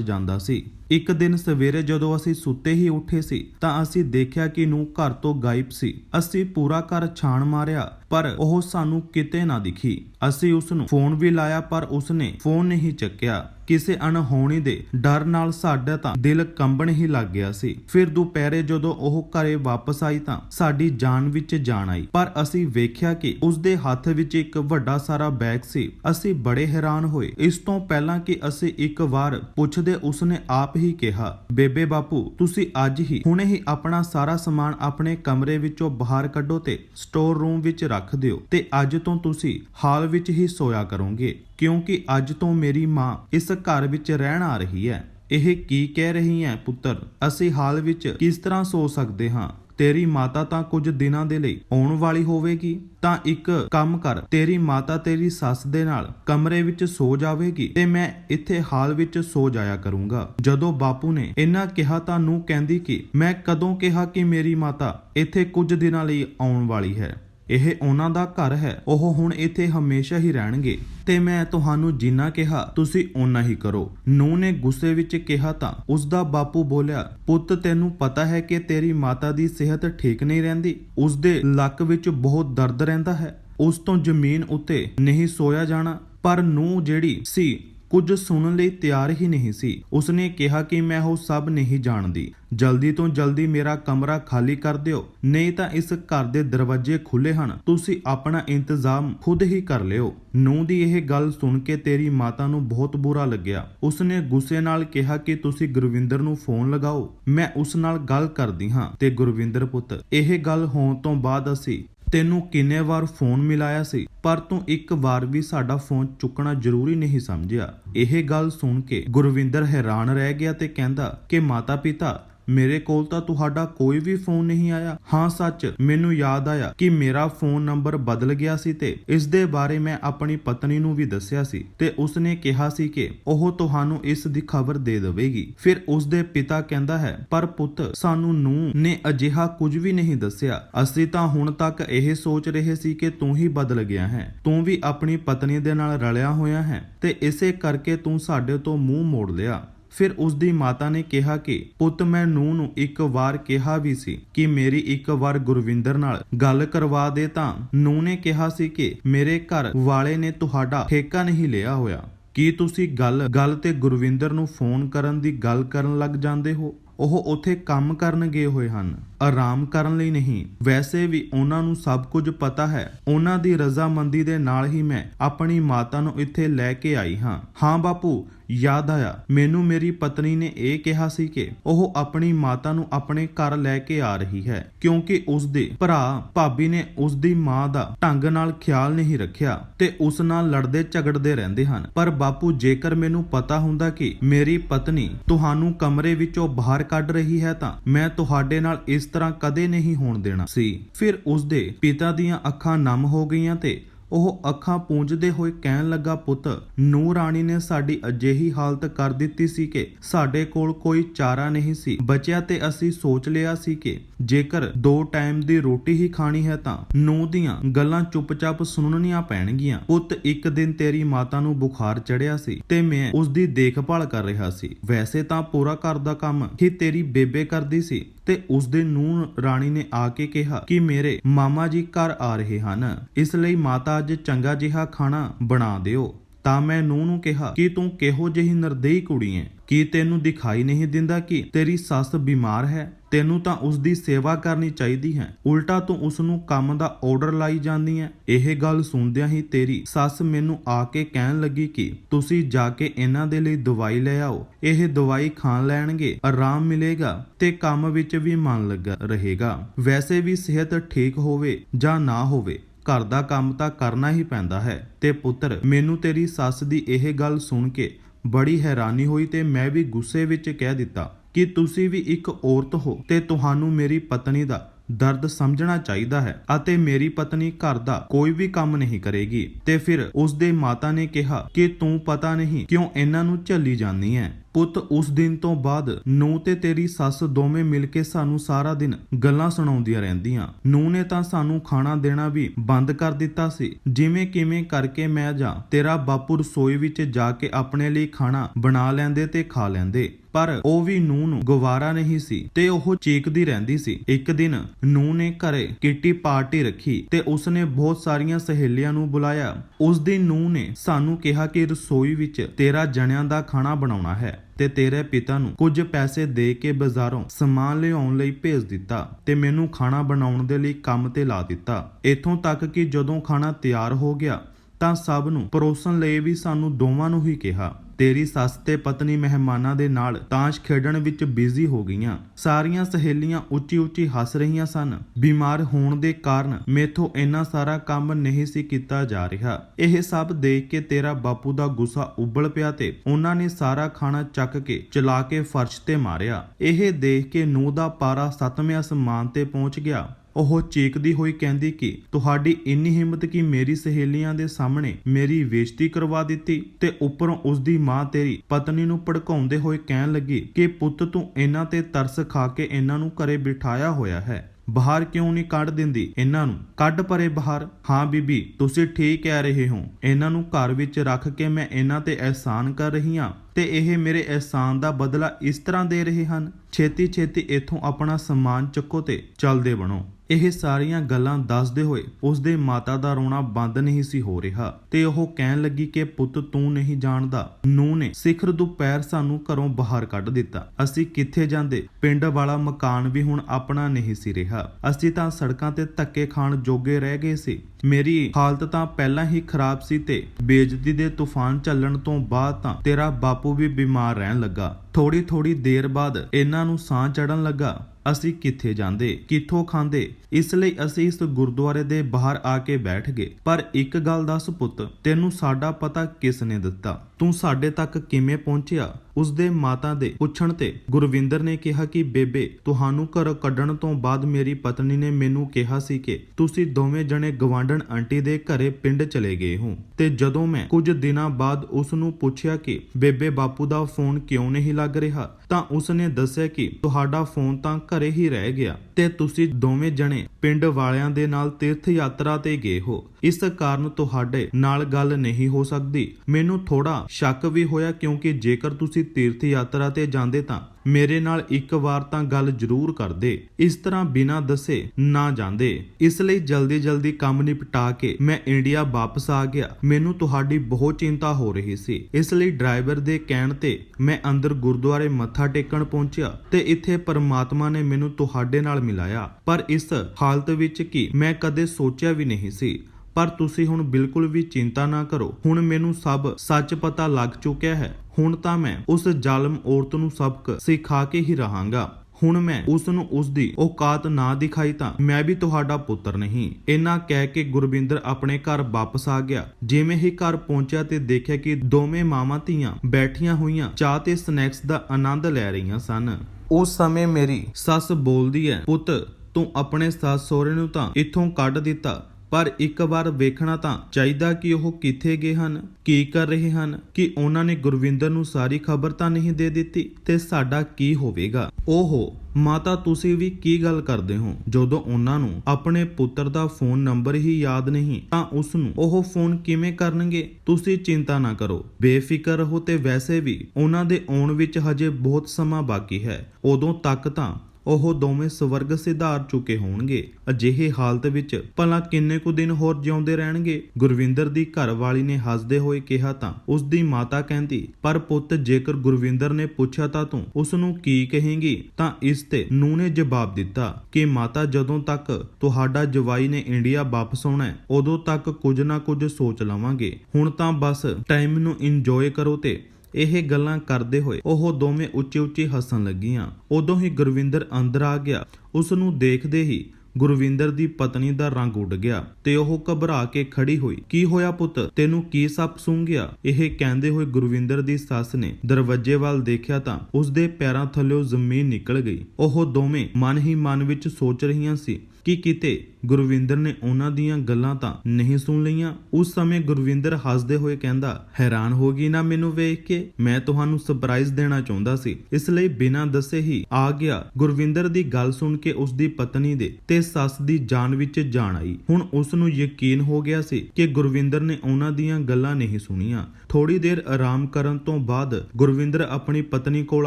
ਜਾਂਦਾ ਸੀ। ਇੱਕ ਦਿਨ ਸਵੇਰੇ ਜਦੋਂ ਅਸੀਂ ਸੁੱਤੇ ਹੀ ਉੱਠੇ ਸੀ ਤਾਂ ਅਸੀਂ ਦੇਖਿਆ ਕਿ ਨੂੰ ਘਰ ਤੋਂ ਗਾਇਬ ਸੀ। ਅਸੀਂ ਪੂਰਾ ਘਰ ਛਾਣ ਮਾਰਿਆ ਪਰ ਉਹ ਸਾਨੂੰ ਕਿਤੇ ਨਾ ਦਿਖੀ। ਅਸੀਂ ਉਸ ਨੂੰ ਫੋਨ ਵੀ ਲਾਇਆ, ਪਰ ਉਸਨੇ ਫੋਨ ਨਹੀਂ ਚੱਕਿਆ। ਕਿਸੇ ਅਣਹੋਣੀ ਦੇ ਡਰ ਨਾਲ ਸਾਡਾ ਤਾਂ ਦਿਲ ਕੰਬਣ ਹੀ ਲੱਗ ਗਿਆ ਸੀ। ਫਿਰ ਦੁਪਹਿਰੇ ਜਦੋਂ ਉਹ ਘਰੇ ਵਾਪਸ ਆਈ ਤਾਂ ਸਾਡੀ ਜਾਨ ਵਿੱਚ ਜਾਨ ਆਈ। ਪਰ ਅਸੀਂ ਵੇਖਿਆ ਕਿ ਉਸ ਹੱਥ ਵਿੱਚ ਇੱਕ ਵੱਡਾ ਸਾਰਾ ਬੈਗ ਸੀ। ਅਸੀਂ ਬੜੇ ਹੈਰਾਨ ਹੋਏ। ਇਸ ਤੋਂ ਪਹਿਲਾਂ ਕਿ ਅਸੀਂ ਇੱਕ ਵਾਰ ਪੁੱਛਦੇ ਉਸਨੇ ਆਪ ਹੀ ਕਿਹਾ, ਬੇਬੇ ਬਾਪੂ, ਤੁਸੀਂ ਅੱਜ ਹੀ ਹੁਣੇ ਹੀ ਆਪਣਾ ਸਾਰਾ ਸਮਾਨ ਆਪਣੇ ਕਮਰੇ ਵਿੱਚੋਂ ਬਾਹਰ ਕੱਢੋ ਤੇ ਸਟੋਰ ਰੂਮ ਵਿੱਚ ਰੱਖ ਦਿਓ ਤੇ ਅੱਜ ਤੋਂ ਤੁਸੀਂ ਹਾਲ ਵਿੱਚ ਹੀ ਸੋਇਆ ਕਰੋਗੇ, ਕਿਉਂਕਿ ਅੱਜ ਤੋਂ ਮੇਰੀ ਮਾਂ ਇਸ ਘਰ ਵਿੱਚ ਰਹਿਣ ਆ ਰਹੀ ਹੈ। ਇਹ ਕੀ ਕਹਿ ਰਹੀ ਹੈ, ਪੁੱਤਰ? ਅਸੀਂ ਹਾਲ ਵਿੱਚ ਕਿਸ ਤਰ੍ਹਾਂ ਸੋ ਸਕਦੇ ਹਾਂ? ਤੇਰੀ ਮਾਤਾ ਤਾਂ ਕੁਝ ਦਿਨਾਂ ਦੇ ਲਈ ਆਉਣ ਵਾਲੀ ਹੋਵੇਗੀ, ਤਾਂ ਇੱਕ ਕੰਮ ਕਰ। ਤੇਰੀ ਮਾਤਾ ਤੇਰੀ ਸੱਸ ਦੇ ਨਾਲ ਕਮਰੇ ਵਿੱਚ ਸੋ ਜਾਵੇਗੀ, ਤੇ ਮੈਂ ਇੱਥੇ ਹਾਲ ਵਿੱਚ ਸੋ ਜਾਇਆ ਕਰੂੰਗਾ। ਜਦੋਂ ਬਾਪੂ ਨੇ ਇੰਨਾ ਕਿਹਾ ਤਾਂ ਨੂੰ ਕਹਿੰਦੀ ਕਿ ਮੈਂ ਕਦੋਂ ਕਿਹਾ ਕਿ ਮੇਰੀ ਮਾਤਾ ਇੱਥੇ ਕੁਝ ਦਿਨਾਂ ਲਈ ਆਉਣ ਵਾਲੀ ਹੈ। ਇਹ ਉਹਨਾਂ ਦਾ ਘਰ ਹੈ, ਉਹ ਹੁਣ ਇੱਥੇ ਹਮੇਸ਼ਾ ਹੀ ਰਹਿਣਗੇ। ਤੇ ਮੈਂ ਤੁਹਾਨੂੰ ਜਿੰਨਾ ਕਿਹਾ, ਤੁਸੀਂ ਓਨਾ ਹੀ ਕਰੋ। ਨੂੰ ਨੇ ਗੁੱਸੇ ਵਿੱਚ ਕਿਹਾ ਤਾਂ ਉਸ ਦਾ ਬਾਪੂ ਬੋਲਿਆ, ਪੁੱਤ, ਤੈਨੂੰ ਪਤਾ ਹੈ ਕਿ ਤੇਰੀ ਮਾਤਾ ਦੀ ਸਿਹਤ ਠੀਕ ਨਹੀਂ ਰਹਿੰਦੀ। ਉਸ ਦੇ ਲੱਕ ਵਿੱਚ ਬਹੁਤ ਦਰਦ ਰਹਿੰਦਾ ਹੈ। ਉਸ ਤੋਂ ਜ਼ਮੀਨ ਉੱਤੇ ਨਹੀਂ ਸੋਇਆ ਜਾਣਾ। ਪਰ ਨੂੰ ਜਿਹੜੀ ਸੀ ਕੁਝ ਸੁਣਨ ਲਈ ਤਿਆਰ ਹੀ ਨਹੀਂ ਸੀ। ਉਸਨੇ ਕਿਹਾ ਕਿ ਮੈਂ ਉਹ ਸਭ ਨਹੀਂ ਜਾਣਦੀ। ਜਲਦੀ ਤੋਂ ਜਲਦੀ ਮੇਰਾ ਕਮਰਾ ਖਾਲੀ ਕਰ ਦਿਓ। ਨਹੀਂ ਤਾਂ ਇਸ ਘਰ ਦੇ ਦਰਵਾਜ਼ੇ ਖੁੱਲੇ ਹਨ। ਤੁਸੀਂ ਆਪਣਾ ਇੰਤਜ਼ਾਮ ਖੁਦ ਹੀ ਕਰ ਲਿਓ। ਨੂੰ ਦੀ ਇਹ ਗੱਲ ਸੁਣ ਕੇ ਤੇਰੀ ਮਾਤਾ ਨੂੰ ਬਹੁਤ ਬੁਰਾ ਲੱਗਿਆ। ਉਸਨੇ ਗੁੱਸੇ ਨਾਲ ਕਿਹਾ ਕਿ ਤੁਸੀਂ ਗੁਰਵਿੰਦਰ ਨੂੰ ਫੋਨ ਲਗਾਓ। ਮੈਂ ਉਸ ਨਾਲ ਗੱਲ ਕਰਦੀ ਹਾਂ। ਤੇ ਗੁਰਵਿੰਦਰ ਪੁੱਤ, ਇਹ ਗੱਲ ਹੋਣ ਤੋਂ ਬਾਅਦ ਅਸੀਂ ਤੈਨੂੰ ਕਿੰਨੇ ਵਾਰ ਫੋਨ ਮਿਲਾਇਆ ਸੀ, ਪਰ ਤੂੰ ਇੱਕ ਵਾਰ ਵੀ ਸਾਡਾ ਫੋਨ ਚੁੱਕਣਾ ਜ਼ਰੂਰੀ ਨਹੀਂ ਸਮਝਿਆ। ਇਹ ਗੱਲ ਸੁਣ ਕੇ ਗੁਰਵਿੰਦਰ ਹੈਰਾਨ ਰਹਿ ਗਿਆ ਤੇ ਕਹਿੰਦਾ ਕਿ ਮਾਤਾ ਪਿਤਾ ਮੇਰੇ ਕੋਲ ਤਾਂ ਤੁਹਾਡਾ ਕੋਈ ਵੀ ਫੋਨ ਨਹੀਂ ਆਇਆ। ਹਾਂ, ਸੱਚ, ਮੈਨੂੰ ਯਾਦ ਆਇਆ ਕਿ ਮੇਰਾ ਫੋਨ ਨੰਬਰ ਬਦਲ ਗਿਆ ਸੀ ਤੇ ਇਸ ਦੇ ਬਾਰੇ ਮੈਂ ਆਪਣੀ ਪਤਨੀ ਨੂੰ ਵੀ ਦੱਸਿਆ ਸੀ ਤੇ ਉਸਨੇ ਕਿਹਾ ਸੀ ਕਿ ਉਹ ਤੁਹਾਨੂੰ ਇਸ ਦੀ ਖਬਰ ਦੇ ਦੇਵੇਗੀ। ਫਿਰ ਉਸ ਦੇ ਪਿਤਾ ਕਹਿੰਦਾ ਹੈ, ਪਰ ਪੁੱਤ, ਸਾਨੂੰ ਨੂੰ ਨੇ ਅਜਿਹਾ ਕੁਝ ਵੀ ਨਹੀਂ ਦੱਸਿਆ। ਅਸੀਂ ਤਾਂ ਹੁਣ ਤੱਕ ਇਹ ਸੋਚ ਰਹੇ ਸੀ ਕਿ ਤੂੰ ਹੀ ਬਦਲ ਗਿਆ ਹੈ। ਤੂੰ ਵੀ ਆਪਣੀ ਪਤਨੀ ਦੇ ਨਾਲ ਰਲਿਆ ਹੋਇਆ ਹੈ ਤੇ ਇਸੇ ਕਰਕੇ ਤੂੰ ਸਾਡੇ ਤੋਂ ਮੂੰਹ ਮੋੜ ਲਿਆ। ਫਿਰ ਉਸ ਦੀ ਮਾਤਾ ਨੇ ਕਿਹਾ ਕਿ, ਪੁੱਤ, ਮੈਂ ਨੂੰ ਨੂੰ ਇੱਕ ਵਾਰ ਕਿਹਾ ਵੀ ਸੀ ਕਿ ਮੇਰੀ ਇੱਕ ਵਾਰ ਗੁਰਵਿੰਦਰ ਨਾਲ ਗੱਲ ਕਰਵਾ ਦੇ ਤਾਂ ਨੂੰ ਨੇ ਕਿਹਾ ਸੀ ਕਿ ਮੇਰੇ ਘਰ ਵਾਲੇ ਨੇ ਤੁਹਾਡਾ ਠੇਕਾ ਨਹੀਂ ਲਿਆ ਹੋਇਆ। ਕੀ ਤੁਸੀਂ ਗੱਲ ਗੱਲ ਤੇ ਗੁਰਵਿੰਦਰ ਨੂੰ ਫੋਨ ਕਰਨ ਦੀ ਗੱਲ ਕਰਨ ਲੱਗ ਜਾਂਦੇ ਹੋ? ਉਹ ਉੱਥੇ ਕੰਮ ਕਰਨ ਗਏ ਹੋਏ ਹਨ। ਆਰਾਮ ਕਰਨ ਲਈ ਨਹੀਂ। ਵੈਸੇ ਵੀ ਉਹਨਾਂ ਨੂੰ ਸਭ ਕੁਝ ਪਤਾ ਹੈ। ਉਹਨਾਂ ਦੀ ਰਜ਼ਾਮੰਦੀ ਦੇ ਨਾਲ ਹੀ ਮੈਂ ਆਪਣੀ ਮਾਤਾ ਨੂੰ ਇੱਥੇ ਲੈ ਕੇ ਆਈ ਹਾਂ। ਹਾਂ ਬਾਪੂ, ਯਾਦ ਆਇਆ। ਮੈਨੂੰ ਮੇਰੀ ਪਤਨੀ ਨੇ ਇਹ ਕਿਹਾ ਸੀ ਕਿ ਉਹ ਆਪਣੀ ਮਾਤਾ ਨੂੰ ਆਪਣੇ ਘਰ ਲੈ ਕੇ ਆ ਰਹੀ ਹੈ, ਕਿਉਂਕਿ ਉਸ ਦੇ ਭਰਾ ਭਾਬੀ ਨੇ ਉਸ ਦੀ ਮਾਂ ਦਾ ਢੰਗ ਨਾਲ ਖਿਆਲ ਨਹੀਂ ਰੱਖਿਆ ਤੇ ਉਸ ਨਾਲ ਲੜਦੇ ਝਗੜਦੇ ਰਹਿੰਦੇ ਹਨ। ਪਰ ਬਾਪੂ, ਜੇਕਰ ਮੈਨੂੰ ਪਤਾ ਹੁੰਦਾ ਕਿ ਮੇਰੀ ਪਤਨੀ ਤੁਹਾਨੂੰ ਕਮਰੇ ਵਿੱਚੋਂ ਬਾਹਰ ਕੱਢ ਰਹੀ ਹੈ ਤਾਂ ਮੈਂ ਤੁਹਾਡੇ ਨਾਲ ਇਸ ਤਰ੍ਹਾਂ ਕਦੇ ਨਹੀਂ ਹੋਣ ਦੇਣਾ ਸੀ। ਫਿਰ ਉਸ ਦੇ ਪਿਤਾ ਦੀਆਂ ਅੱਖਾਂ ਨਮ ਹੋ ਗਈਆਂ ਤੇ ਉਹ ਅੱਖਾਂ ਪੂੰਝਦੇ ਹੋਏ ਕਹਿਣ ਲੱਗਾ, ਪੁੱਤ ਨੂਰ ਰਾਣੀ ਨੇ ਸਾਡੀ ਅਜਿਹੀ ਹਾਲਤ ਕਰ ਦਿੱਤੀ ਸੀ ਕਿ ਸਾਡੇ ਕੋਲ ਕੋਈ ਚਾਰਾ ਨਹੀਂ ਸੀ। ਬਚਿਆ ਤੇ ਅਸੀਂ ਸੋਚ ਲਿਆ ਸੀ ਕਿ ਜੇਕਰ ਦੋ ਟਾਈਮ ਦੀ ਰੋਟੀ ਹੀ ਖਾਣੀ ਹੈ ਤਾਂ ਨੂੰ ਦੀਆਂ ਗੱਲਾਂ ਚੁੱਪਚਾਪ ਸੁਣਨੀਆਂ ਪੈਣਗੀਆਂ। ਪੁੱਤ, ਇੱਕ ਦਿਨ ਤੇਰੀ ਮਾਤਾ ਨੂੰ ਬੁਖਾਰ ਚੜਿਆ ਸੀ ਤੇ ਮੈਂ ਉਸ ਦੀ ਦੇਖਭਾਲ ਕਰ ਰਿਹਾ ਸੀ। ਵੈਸੇ ਤਾਂ ਪੂਰਾ ਘਰ ਦਾ ਕੰਮ ਹੀ ਤੇਰੀ ਬੇਬੇ ਕਰਦੀ ਸੀ। ਤੇ ਉਸ ਦੇ ਨੂੰਹ ਰਾਣੀ ਨੇ ਆ ਕੇ ਕਿਹਾ ਕਿ ਮੇਰੇ ਮਾਮਾ ਜੀ ਘਰ ਆ ਰਹੇ ਹਨ। ਇਸ ਲਈ ਮਾਤਾ ਅੱਜ ਚੰਗਾ ਜਿਹਾ ਖਾਣਾ ਬਣਾ ਦਿਓ। ਤਾਂ ਮੈਂ ਨੂੰਹ ਨੂੰ ਕਿਹਾ, ਕਿ ਤੂੰ ਕਿਹੋ ਜਿਹੀ ਨਰਦਈ ਕੁੜੀ ਹੈ ਕੀ ਤੈਨੂੰ ਦਿਖਾਈ ਨਹੀਂ ਦਿੰਦਾ ਕਿ ਤੇਰੀ ਸੱਸ ਬਿਮਾਰ ਹੈ? ਤੈਨੂੰ ਤਾਂ ਉਸ ਦੀ ਸੇਵਾ ਕਰਨੀ ਚਾਹੀਦੀ ਹੈ। ਉਲਟਾ ਤੂੰ ਉਸ ਨੂੰ ਕੰਮ ਦਾ ਆਰਡਰ ਲਾਈ ਜਾਂਦੀ ਹੈ। ਇਹ ਗੱਲ ਸੁਣਦਿਆਂ ਹੀ ਤੇਰੀ ਸੱਸ ਮੈਨੂੰ ਆ ਕੇ ਕਹਿਣ ਲੱਗੀ ਕਿ ਤੁਸੀਂ ਜਾ ਕੇ ਇਹਨਾਂ ਦੇ ਲਈ ਦਵਾਈ ਲੈ ਆਓ। ਇਹ ਦਵਾਈ ਖਾਣ ਲੈਣਗੇ, ਆਰਾਮ ਮਿਲੇਗਾ ਤੇ ਕੰਮ ਵਿੱਚ ਵੀ ਮਨ ਲੱਗਾ ਰਹੇਗਾ। ਵੈਸੇ ਵੀ ਸਿਹਤ ਠੀਕ ਹੋਵੇ ਜਾਂ ਨਾ ਹੋਵੇ, ਘਰ ਦਾ ਕੰਮ ਤਾਂ ਕਰਨਾ ਹੀ ਪੈਂਦਾ ਹੈ। ਤੇ ਪੁੱਤਰ, ਮੈਨੂੰ ਤੇਰੀ ਸੱਸ ਦੀ ਇਹ ਗੱਲ ਸੁਣ ਕੇ ਬੜੀ ਹੈਰਾਨੀ ਹੋਈ ਤੇ ਮੈਂ ਵੀ ਗੁੱਸੇ ਵਿੱਚ ਕਹਿ ਦਿੱਤਾ। ਕਿ ਤੁਸੀਂ ਵੀ ਇੱਕ ਔਰਤ ਹੋ ਤੇ ਤੁਹਾਨੂੰ ਮੇਰੀ ਪਤਨੀ ਦਾ ਦਰਦ ਸਮਝਣਾ ਚਾਹੀਦਾ ਹੈ ਅਤੇ ਮੇਰੀ ਪਤਨੀ ਘਰ ਦਾ ਕੋਈ ਵੀ ਕੰਮ ਨਹੀਂ ਕਰੇਗੀ। ਤੇ ਫਿਰ ਉਸ ਦੇ ਮਾਤਾ ਨੇ ਕਿਹਾ ਕਿ ਤੂੰ ਪਤਾ ਨਹੀਂ ਕਿਉਂ ਇਹਨਾਂ ਨੂੰ ਝੱਲੀ ਜਾਂਦੀ ਹੈ। ਪੁੱਤ, ਉਸ ਦਿਨ ਤੋਂ ਬਾਅਦ ਨੂੰ ਤੇ ਤੇਰੀ ਸੱਸ ਦੋਵੇਂ ਮਿਲ ਕੇ ਸਾਨੂੰ ਸਾਰਾ ਦਿਨ ਗੱਲਾਂ ਸੁਣਾਉਂਦੀਆਂ ਰਹਿੰਦੀਆਂ। ਨੂੰ ਨੇ ਤਾਂ ਸਾਨੂੰ ਖਾਣਾ ਦੇਣਾ ਵੀ ਬੰਦ ਕਰ ਦਿੱਤਾ ਸੀ। ਜਿਵੇਂ ਕਿਵੇਂ ਕਰਕੇ ਮੈਂ ਜਾਂ ਤੇਰਾ ਬਾਪੂ ਰਸੋਈ ਵਿੱਚ ਜਾ ਕੇ ਆਪਣੇ ਲਈ ਖਾਣਾ ਬਣਾ ਲੈਂਦੇ ਤੇ ਖਾ ਲੈਂਦੇ। ਪਰ ਉਹ ਵੀ ਨੂੰ ਨੂੰ ਗਵਾਰਾ ਨਹੀਂ ਸੀ ਤੇ ਉਹ ਚੀਕਦੀ ਰਹਿੰਦੀ ਸੀ। ਇੱਕ ਦਿਨ ਨੂੰ ਨੇ ਘਰੇ ਕਿੱਟੀ ਪਾਰਟੀ ਰੱਖੀ ਤੇ ਉਸਨੇ ਬਹੁਤ ਸਾਰੀਆਂ ਸਹੇਲੀਆਂ ਨੂੰ ਬੁਲਾਇਆ। ਉਸ ਦਿਨ ਨੂੰ ਨੇ ਸਾਨੂੰ ਕਿਹਾ ਕਿ ਰਸੋਈ ਵਿੱਚ ਤੇਰਾ ਜਣਿਆਂ ਦਾ ਖਾਣਾ ਬਣਾਉਣਾ ਹੈ। ਤੇ ਤੇਰੇ ਪਿਤਾ ਨੂੰ ਕੁਝ ਪੈਸੇ ਦੇ ਕੇ ਬਾਜ਼ਾਰੋਂ ਸਮਾਨ ਲਿਆਉਣ ਲਈ ਭੇਜ ਦਿੱਤਾ ਤੇ ਮੈਨੂੰ ਖਾਣਾ ਬਣਾਉਣ ਦੇ ਲਈ ਕੰਮ ਤੇ ਲਾ ਦਿੱਤਾ। ਇੱਥੋਂ ਤੱਕ ਕਿ ਜਦੋਂ ਖਾਣਾ ਤਿਆਰ ਹੋ ਗਿਆ ਤਾਂ ਸਭ ਨੂੰ ਪਰੋਸਣ ਲਈ ਵੀ ਸਾਨੂੰ ਦੋਵਾਂ ਨੂੰ ਹੀ ਕਿਹਾ। ਤੇਰੀ ਸੱਸ ਤੇ ਪਤਨੀ ਮਹਿਮਾਨਾਂ ਦੇ ਨਾਲ ਤਾਸ਼ ਖੇਡਣ ਵਿੱਚ ਬਿਜ਼ੀ ਹੋ ਗਈਆਂ। ਸਾਰੀਆਂ ਸਹੇਲੀਆਂ ਉੱਚੀ ਉੱਚੀ ਹੱਸ ਰਹੀਆਂ ਸਨ। ਬਿਮਾਰ ਹੋਣ ਦੇ ਕਾਰਨ ਮੇਥੋਂ ਇੰਨਾ ਸਾਰਾ ਕੰਮ ਨਹੀਂ ਸੀ ਕੀਤਾ ਜਾ ਰਿਹਾ। ਇਹ ਸਭ ਦੇਖ ਕੇ ਤੇਰਾ ਬਾਪੂ ਦਾ ਗੁੱਸਾ ਉਬਲ ਪਿਆ ਤੇ ਉਹਨਾਂ ਨੇ ਸਾਰਾ ਖਾਣਾ ਚੱਕ ਕੇ ਚਲਾ ਕੇ ਫਰਸ਼ ਤੇ ਮਾਰਿਆ। ਇਹ ਦੇਖ ਕੇ ਨੂੰ ਦਾ ਪਾਰਾ ਸੱਤਵੇਂ ਅਸਮਾਨ ਤੇ ਪਹੁੰਚ ਗਿਆ। ਉਹ ਚੀਕਦੀ ਹੋਈ ਕਹਿੰਦੀ ਕਿ ਤੁਹਾਡੀ ਇੰਨੀ ਹਿੰਮਤ ਕਿ ਮੇਰੀ ਸਹੇਲੀਆਂ ਦੇ ਸਾਹਮਣੇ ਮੇਰੀ ਬੇਇੱਜ਼ਤੀ ਕਰਵਾ ਦਿੱਤੀ ਤੇ ਉੱਪਰੋਂ ਉਸ ਦੀ ਮਾਂ ਤੇਰੀ ਪਤਨੀ ਨੂੰ ਭੜਕਾਉਂਦੇ ਹੋਏ ਕਹਿਣ ਲੱਗੀ ਕਿ ਪੁੱਤ ਤੂੰ ਇਹਨਾਂ ਤੇ ਤਰਸ ਖਾ ਕੇ ਇਹਨਾਂ ਨੂੰ ਘਰੇ ਬਿਠਾਇਆ ਹੋਇਆ ਹੈ। ਬਾਹਰ ਕਿਉਂ ਨਹੀਂ ਕੱਢ ਦਿੰਦੀ? ਇਹਨਾਂ ਨੂੰ ਕੱਢ ਪਰੇ ਬਾਹਰ। ਹਾਂ ਬੀਬੀ, ਤੁਸੀਂ ਠੀਕ ਕਹਿ ਰਹੇ ਹੋ। ਇਹਨਾਂ ਨੂੰ ਘਰ ਵਿੱਚ ਰੱਖ ਕੇ ਮੈਂ ਇਹਨਾਂ ਤੇ ਅਹਿਸਾਨ ਕਰ ਰਹੀ ਹਾਂ ਤੇ ਇਹ ਮੇਰੇ ਅਹਿਸਾਨ ਦਾ ਬਦਲਾ ਇਸ ਤਰ੍ਹਾਂ ਦੇ ਰਹੇ ਹਨ। ਛੇਤੀ ਛੇਤੀ ਇੱਥੋਂ ਆਪਣਾ ਸਮਾਨ ਚੱਕੋ ਤੇ ਚੱਲਦੇ ਬਣੋ। ਇਹ ਸਾਰੀਆਂ ਗੱਲਾਂ ਦੱਸਦੇ ਹੋਏ ਉਸ ਦੇ ਮਾਤਾ ਦਾ ਰੋਣਾ ਬੰਦ ਨਹੀਂ ਸੀ ਹੋ ਰਿਹਾ ਤੇ ਉਹ ਕਹਿਣ ਲੱਗੀ ਕਿ ਪੁੱਤ ਤੂੰ ਨਹੀਂ ਜਾਣਦਾ। ਨੂੰ ਨੇ ਸਿਖਰ ਦੁਪਹਿਰ ਸਾਨੂੰ ਘਰੋਂ ਬਾਹਰ ਕੱਢ ਦਿੱਤਾ। ਅਸੀਂ ਕਿੱਥੇ ਜਾਂਦੇ? ਪਿੰਡ ਵਾਲਾ ਮਕਾਨ ਵੀ ਹੁਣ ਆਪਣਾ ਨਹੀਂ ਸੀ ਰਿਹਾ। ਅਸੀਂ ਤਾਂ ਸੜਕਾਂ ਤੇ ਧੱਕੇ ਖਾਣ ਜੋਗੇ ਰਹਿ ਗਏ ਸੀ। ਮੇਰੀ ਹਾਲਤ ਤਾਂ ਪਹਿਲਾਂ ਹੀ ਖਰਾਬ ਸੀ ਤੇ ਬੇਇੱਜ਼ਤੀ ਦੇ ਤੂਫਾਨ ਚੱਲਣ ਤੋਂ ਬਾਅਦ ਤਾਂ ਤੇਰਾ ਬਾਪੂ ਵੀ ਬਿਮਾਰ ਰਹਿਣ ਲੱਗਾ। ਥੋੜੀ ਥੋੜੀ ਦੇਰ ਬਾਅਦ ਇਹਨਾਂ ਨੂੰ ਸਾਹ ਚੜਨ ਲੱਗਾ। ਅਸੀਂ ਕਿੱਥੇ ਜਾਂਦੇ? ਕਿੱਥੋਂ ਖਾਂਦੇ? ਇਸ ਲਈ ਅਸੀਂ ਇਸ ਗੁਰਦੁਆਰੇ ਦੇ ਬਾਹਰ ਆ ਕੇ ਬੈਠ ਗਏ। ਪਰ ਇੱਕ ਗੱਲ ਦੱਸ ਪੁੱਤ, ਤੈਨੂੰ ਸਾਡਾ ਪਤਾ ਕਿਸ ਨੇ ਦਿੱਤਾ? ਤੂੰ ਸਾਡੇ ਤੱਕ ਕਿਵੇਂ ਪਹੁੰਚਿਆ? ਉਸ ਦੇ ਮਾਤਾ ਦੇ ਪੁੱਛਣ ਤੇ ਗੁਰਵਿੰਦਰ ਨੇ ਕਿਹਾ ਕਿ, ਬੇਬੇ, ਤੁਹਾਨੂੰ ਘਰ ਕੱਢਣ ਤੋਂ ਬਾਅਦ ਮੇਰੀ ਪਤਨੀ ਨੇ ਮੈਨੂੰ ਕਿਹਾ ਸੀ ਕਿ ਤੁਸੀਂ ਦੋਵੇਂ ਜਣੇ ਗਵਾਂਢਣ ਆਂਟੀ ਦੇ ਘਰੇ ਪਿੰਡ ਚਲੇ ਗਏ ਹੋ। ਤੇ ਜਦੋਂ ਮੈਂ ਕੁਝ ਦਿਨਾਂ ਬਾਅਦ ਉਸ ਨੂੰ ਪੁੱਛਿਆ ਕਿ, ਬੇਬੇ, ਬਾਪੂ ਦਾ ਫੋਨ ਕਿਉਂ ਨਹੀਂ ਲੱਗ ਰਿਹਾ? ਤਾਂ ਉਸ ਨੇ ਦੱਸਿਆ ਕਿ, ਤੁਹਾਡਾ ਫੋਨ ਤਾਂ ਘਰੇ ਹੀ ਰਹਿ ਗਿਆ ਤੇ ਤੁਸੀਂ ਦੋਵੇਂ ਜਣੇ ਪਿੰਡ ਵਾਲਿਆਂ ਦੇ ਨਾਲ ਤੀਰਥ ਯਾਤਰਾ ਤੇ ਗਏ ਹੋ। ਇਸ ਕਾਰਨ ਤੁਹਾਡੇ ਨਾਲ ਗੱਲ ਨਹੀਂ ਹੋ ਸਕਦੀ। ਮੈਨੂੰ ਥੋੜਾ ਸ਼ੱਕ ਵੀ ਹੋਇਆ ਕਿਉਂਕਿ ਜੇਕਰ ਤੁਸੀਂ ਤੀਰਥ ਯਾਤਰਾ ਤੇ ਜਾਂਦੇ ਤਾਂ ਮੇਰੇ ਨਾਲ ਇੱਕ ਵਾਰ ਤਾਂ ਗੱਲ ਜ਼ਰੂਰ ਕਰਦੇ। ਇਸ ਤਰ੍ਹਾਂ ਬਿਨਾਂ ਦੱਸੇ ਨਾ ਜਾਂਦੇ। ਇਸ ਲਈ ਜਲਦੀ ਜਲਦੀ ਕੰਮ ਨਿਪਟਾ ਕੇ ਮੈਂ ਇੰਡੀਆ ਵਾਪਸ ਆ ਗਿਆ। ਮੈਨੂੰ ਤੁਹਾਡੀ ਬਹੁਤ ਚਿੰਤਾ ਹੋ ਰਹੀ ਸੀ। ਇਸ ਲਈ ਡਰਾਈਵਰ ਦੇ ਕਹਿਣ ਤੇ ਮੈਂ ਅੰਦਰ ਗੁਰਦੁਆਰੇ ਮੱਥਾ ਟੇਕਣ ਪਹੁੰਚਿਆ ਤੇ ਇੱਥੇ ਪਰਮਾਤਮਾ ਨੇ ਮੈਨੂੰ ਤੁਹਾਡੇ ਨਾਲ ਮਿਲਾਇਆ। ਪਰ ਇਸ ਹਾਲਤ ਵਿੱਚ ਕਿ ਮੈਂ ਕਦੇ ਸੋਚਿਆ ਵੀ ਨਹੀਂ ਸੀ। ਪਰ ਤੁਸੀਂ ਹੁਣ ਬਿਲਕੁਲ ਵੀ ਚਿੰਤਾ ਨਾ ਕਰੋ। ਹੁਣ ਮੈਨੂੰ ਸਭ ਸੱਚ ਪਤਾ ਲੱਗ ਚੁੱਕਿਆ ਹੈ। ਹੁਣ ਤਾਂ ਮੈਂ ਉਸ ਜ਼ਾਲਮ ਔਰਤ ਨੂੰ ਸਬਕ ਸਿਖਾ ਕੇ ਹੀ ਰਹਾਂਗਾ। ਹੁਣ ਮੈਂ ਉਸ ਨੂੰ ਉਸ ਦੀ ਔਕਾਤ ਨਾ ਦਿਖਾਈ ਤਾਂ ਮੈਂ ਵੀ ਤੁਹਾਡਾ ਪੁੱਤਰ ਨਹੀਂ। ਇਹਨਾਂ ਕਹਿ ਕੇ ਗੁਰਬਿੰਦਰ ਆਪਣੇ ਘਰ ਵਾਪਸ ਆ ਗਿਆ। ਜਿਵੇਂ ਹੀ ਘਰ ਪਹੁੰਚਿਆ ਤੇ ਦੇਖਿਆ ਕਿ ਦੋਵੇਂ ਮਾਵਾਂ ਧੀਆਂ ਬੈਠੀਆਂ ਹੋਈਆਂ ਚਾਹ ਤੇ ਸਨੈਕਸ ਦਾ ਆਨੰਦ ਲੈ ਰਹੀਆਂ ਸਨ। ਉਸ ਸਮੇਂ ਮੇਰੀ ਸੱਸ ਬੋਲਦੀ ਹੈ, ਪੁੱਤ, ਤੂੰ ਆਪਣੇ ਸੱਸ ਸਹੁਰੇ ਨੂੰ ਤਾਂ ਇੱਥੋਂ ਕੱਢ ਦਿੱਤਾ। ਪਰ ਇੱਕ ਵਾਰ ਵੇਖਣਾ ਤਾਂ ਚਾਹੀਦਾ ਕਿ ਉਹ ਕਿੱਥੇ ਗਏ ਹਨ, ਕੀ ਕਰ ਰਹੇ ਹਨ, ਕਿ ਉਹਨਾਂ ਨੇ ਗੁਰਵਿੰਦਰ ਨੂੰ ਸਾਰੀ ਖਬਰ ਤਾਂ ਨਹੀਂ ਦੇ ਦਿੱਤੀ ਤੇ ਸਾਡਾ ਕੀ ਹੋਵੇਗਾ। ਓਹੋ, ਮਾਤਾ ਤੁਸੀਂ ਵੀ ਕੀ ਗੱਲ ਕਰਦੇ ਹੋ? ਜਦੋਂ ਉਹਨਾਂ ਨੂੰ ਆਪਣੇ ਪੁੱਤਰ ਦਾ ਫੋਨ ਨੰਬਰ ਹੀ ਯਾਦ ਨਹੀਂ, ਤਾਂ ਉਸ ਨੂੰ ਉਹ ਫੋਨ ਕਿਵੇਂ ਕਰਨਗੇ? ਤੁਸੀਂ ਚਿੰਤਾ ਨਾ ਕਰੋ। ਬੇਫਿਕਰ ਰਹੋ ਤੇ ਵੈਸੇ ਵੀ ਉਹਨਾਂ ਦੇ ਆਉਣ ਵਿੱਚ ਹਜੇ ਬਹੁਤ ਸਮਾਂ ਬਾਕੀ ਹੈ। ਉਦੋਂ ਤੱਕ ਤਾਂ ਉਹ ਦੋਵੇਂ ਸਵਰਗ ਸਿਧਾਰ ਚੁੱਕੇ ਹੋਣਗੇ। ਅਜਿਹੇ ਹਾਲਤ ਵਿੱਚ ਭਲਾ ਕਿੰਨੇ ਕੁ ਦਿਨ ਹੋਰ ਜਿਉਂਦੇ ਰਹਿਣਗੇ? ਗੁਰਵਿੰਦਰ ਦੀ ਘਰਵਾਲੀ ਨੇ ਹੱਸਦੇ ਹੋਏ ਕਿਹਾ ਤਾਂ ਉਸ ਦੀ ਮਾਤਾ ਕਹਿੰਦੀ, ਪਰ ਪੁੱਤ, ਜੇਕਰ ਗੁਰਵਿੰਦਰ ਨੇ ਪੁੱਛਿਆ ਤਾਂ ਤੂੰ ਉਸ ਨੂੰ ਕੀ ਕਹੇਂਗੀ? ਤਾਂ ਇਸ ਤੇ ਨੂੰ ਨੇ ਜਵਾਬ ਦਿੱਤਾ ਕਿ ਮਾਤਾ, ਜਦੋਂ ਤੱਕ ਤੁਹਾਡਾ ਜਵਾਈ ਨੇ ਇੰਡੀਆ ਵਾਪਸ ਆਉਣਾ ਹੈ, ਉਦੋਂ ਤੱਕ ਕੁਝ ਨਾ ਕੁਝ ਸੋਚ ਲਵਾਂਗੇ। ਹੁਣ ਤਾਂ ਬਸ ਟਾਈਮ ਨੂੰ ਇੰਜੋਏ ਕਰੋ ਤੇ ਇਹ ਗੱਲਾਂ ਕਰਦੇ ਹੋਏ ਉਹ ਦੋਵੇਂ ਉੱਚੇ ਉੱਚੇ ਹੱਸਣ ਲੱਗੀਆਂ। ਉਦੋਂ ਹੀ ਗੁਰਵਿੰਦਰ ਅੰਦਰ ਆ ਗਿਆ। ਉਸ ਨੂੰ ਦੇਖਦੇ ਹੀ ਗੁਰਵਿੰਦਰ ਦੀ ਪਤਨੀ ਦਾ ਰੰਗ ਉੱਡ ਗਿਆ ਤੇ ਉਹ ਘਬਰਾ ਕੇ ਖੜੀ ਹੋਈ। ਕੀ ਹੋਇਆ ਪੁੱਤ? ਤੈਨੂੰ ਕੀ ਸੱਪ ਸੂੰਘ ਗਿਆ ਇਹ ਕਹਿੰਦੇ ਹੋਏ ਗੁਰਵਿੰਦਰ ਦੀ ਸੱਸ ਨੇ ਦਰਵਾਜ਼ੇ ਵੱਲ ਦੇਖਿਆ ਤਾਂ ਉਸ ਦੇ ਪੈਰਾਂ ਥੱਲੇੋਂ ਜ਼ਮੀਨ ਨਿਕਲ ਗਈ। ਉਹ ਦੋਵੇਂ ਮਨ ਹੀ ਮਨ ਵਿੱਚ ਸੋਚ ਰਹੀਆਂ ਸੀ ਕਿ ਕਿਤੇ? ਗੁਰਵਿੰਦਰ ਨੇ ਉਹਨਾਂ ਦੀਆਂ ਗੱਲਾਂ ਤਾਂ ਨਹੀਂ ਸੁਣ ਲਈਆਂ। ਉਸ ਸਮੇਂ ਗੁਰਵਿੰਦਰ ਹੱਸਦੇ ਹੋਏ ਕਹਿੰਦਾ, ਹੈਰਾਨ ਹੋ ਗਈ ਨਾ ਮੈਨੂੰ ਵੇਖ ਕੇ? ਮੈਂ ਤੁਹਾਨੂੰ ਸਰਪ੍ਰਾਈਜ਼ ਦੇਣਾ ਚਾਹੁੰਦਾ ਸੀ। ਇਸ ਲਈ ਬਿਨਾਂ ਦੱਸੇ ਹੀ ਆ ਗਿਆ। ਗੁਰਵਿੰਦਰ ਦੀ ਗੱਲ ਸੁਣ ਕੇ ਉਸ ਦੀ ਪਤਨੀ ਦੇ ਤੇ ਸੱਸ ਦੀ ਜਾਨ ਵਿੱਚ ਜਾਣ ਆਈ। ਹੁਣ ਉਸ ਨੂੰ ਯਕੀਨ ਹੋ ਗਿਆ ਸੀ ਕਿ ਗੁਰਵਿੰਦਰ ਨੇ ਉਹਨਾਂ ਦੀਆਂ ਗੱਲਾਂ ਨਹੀਂ ਸੁਣੀਆਂ। ਥੋੜੀ ਦੇਰ ਆਰਾਮ ਕਰਨ ਤੋਂ ਬਾਅਦ ਗੁਰਵਿੰਦਰ ਆਪਣੀ ਪਤਨੀ ਕੋਲ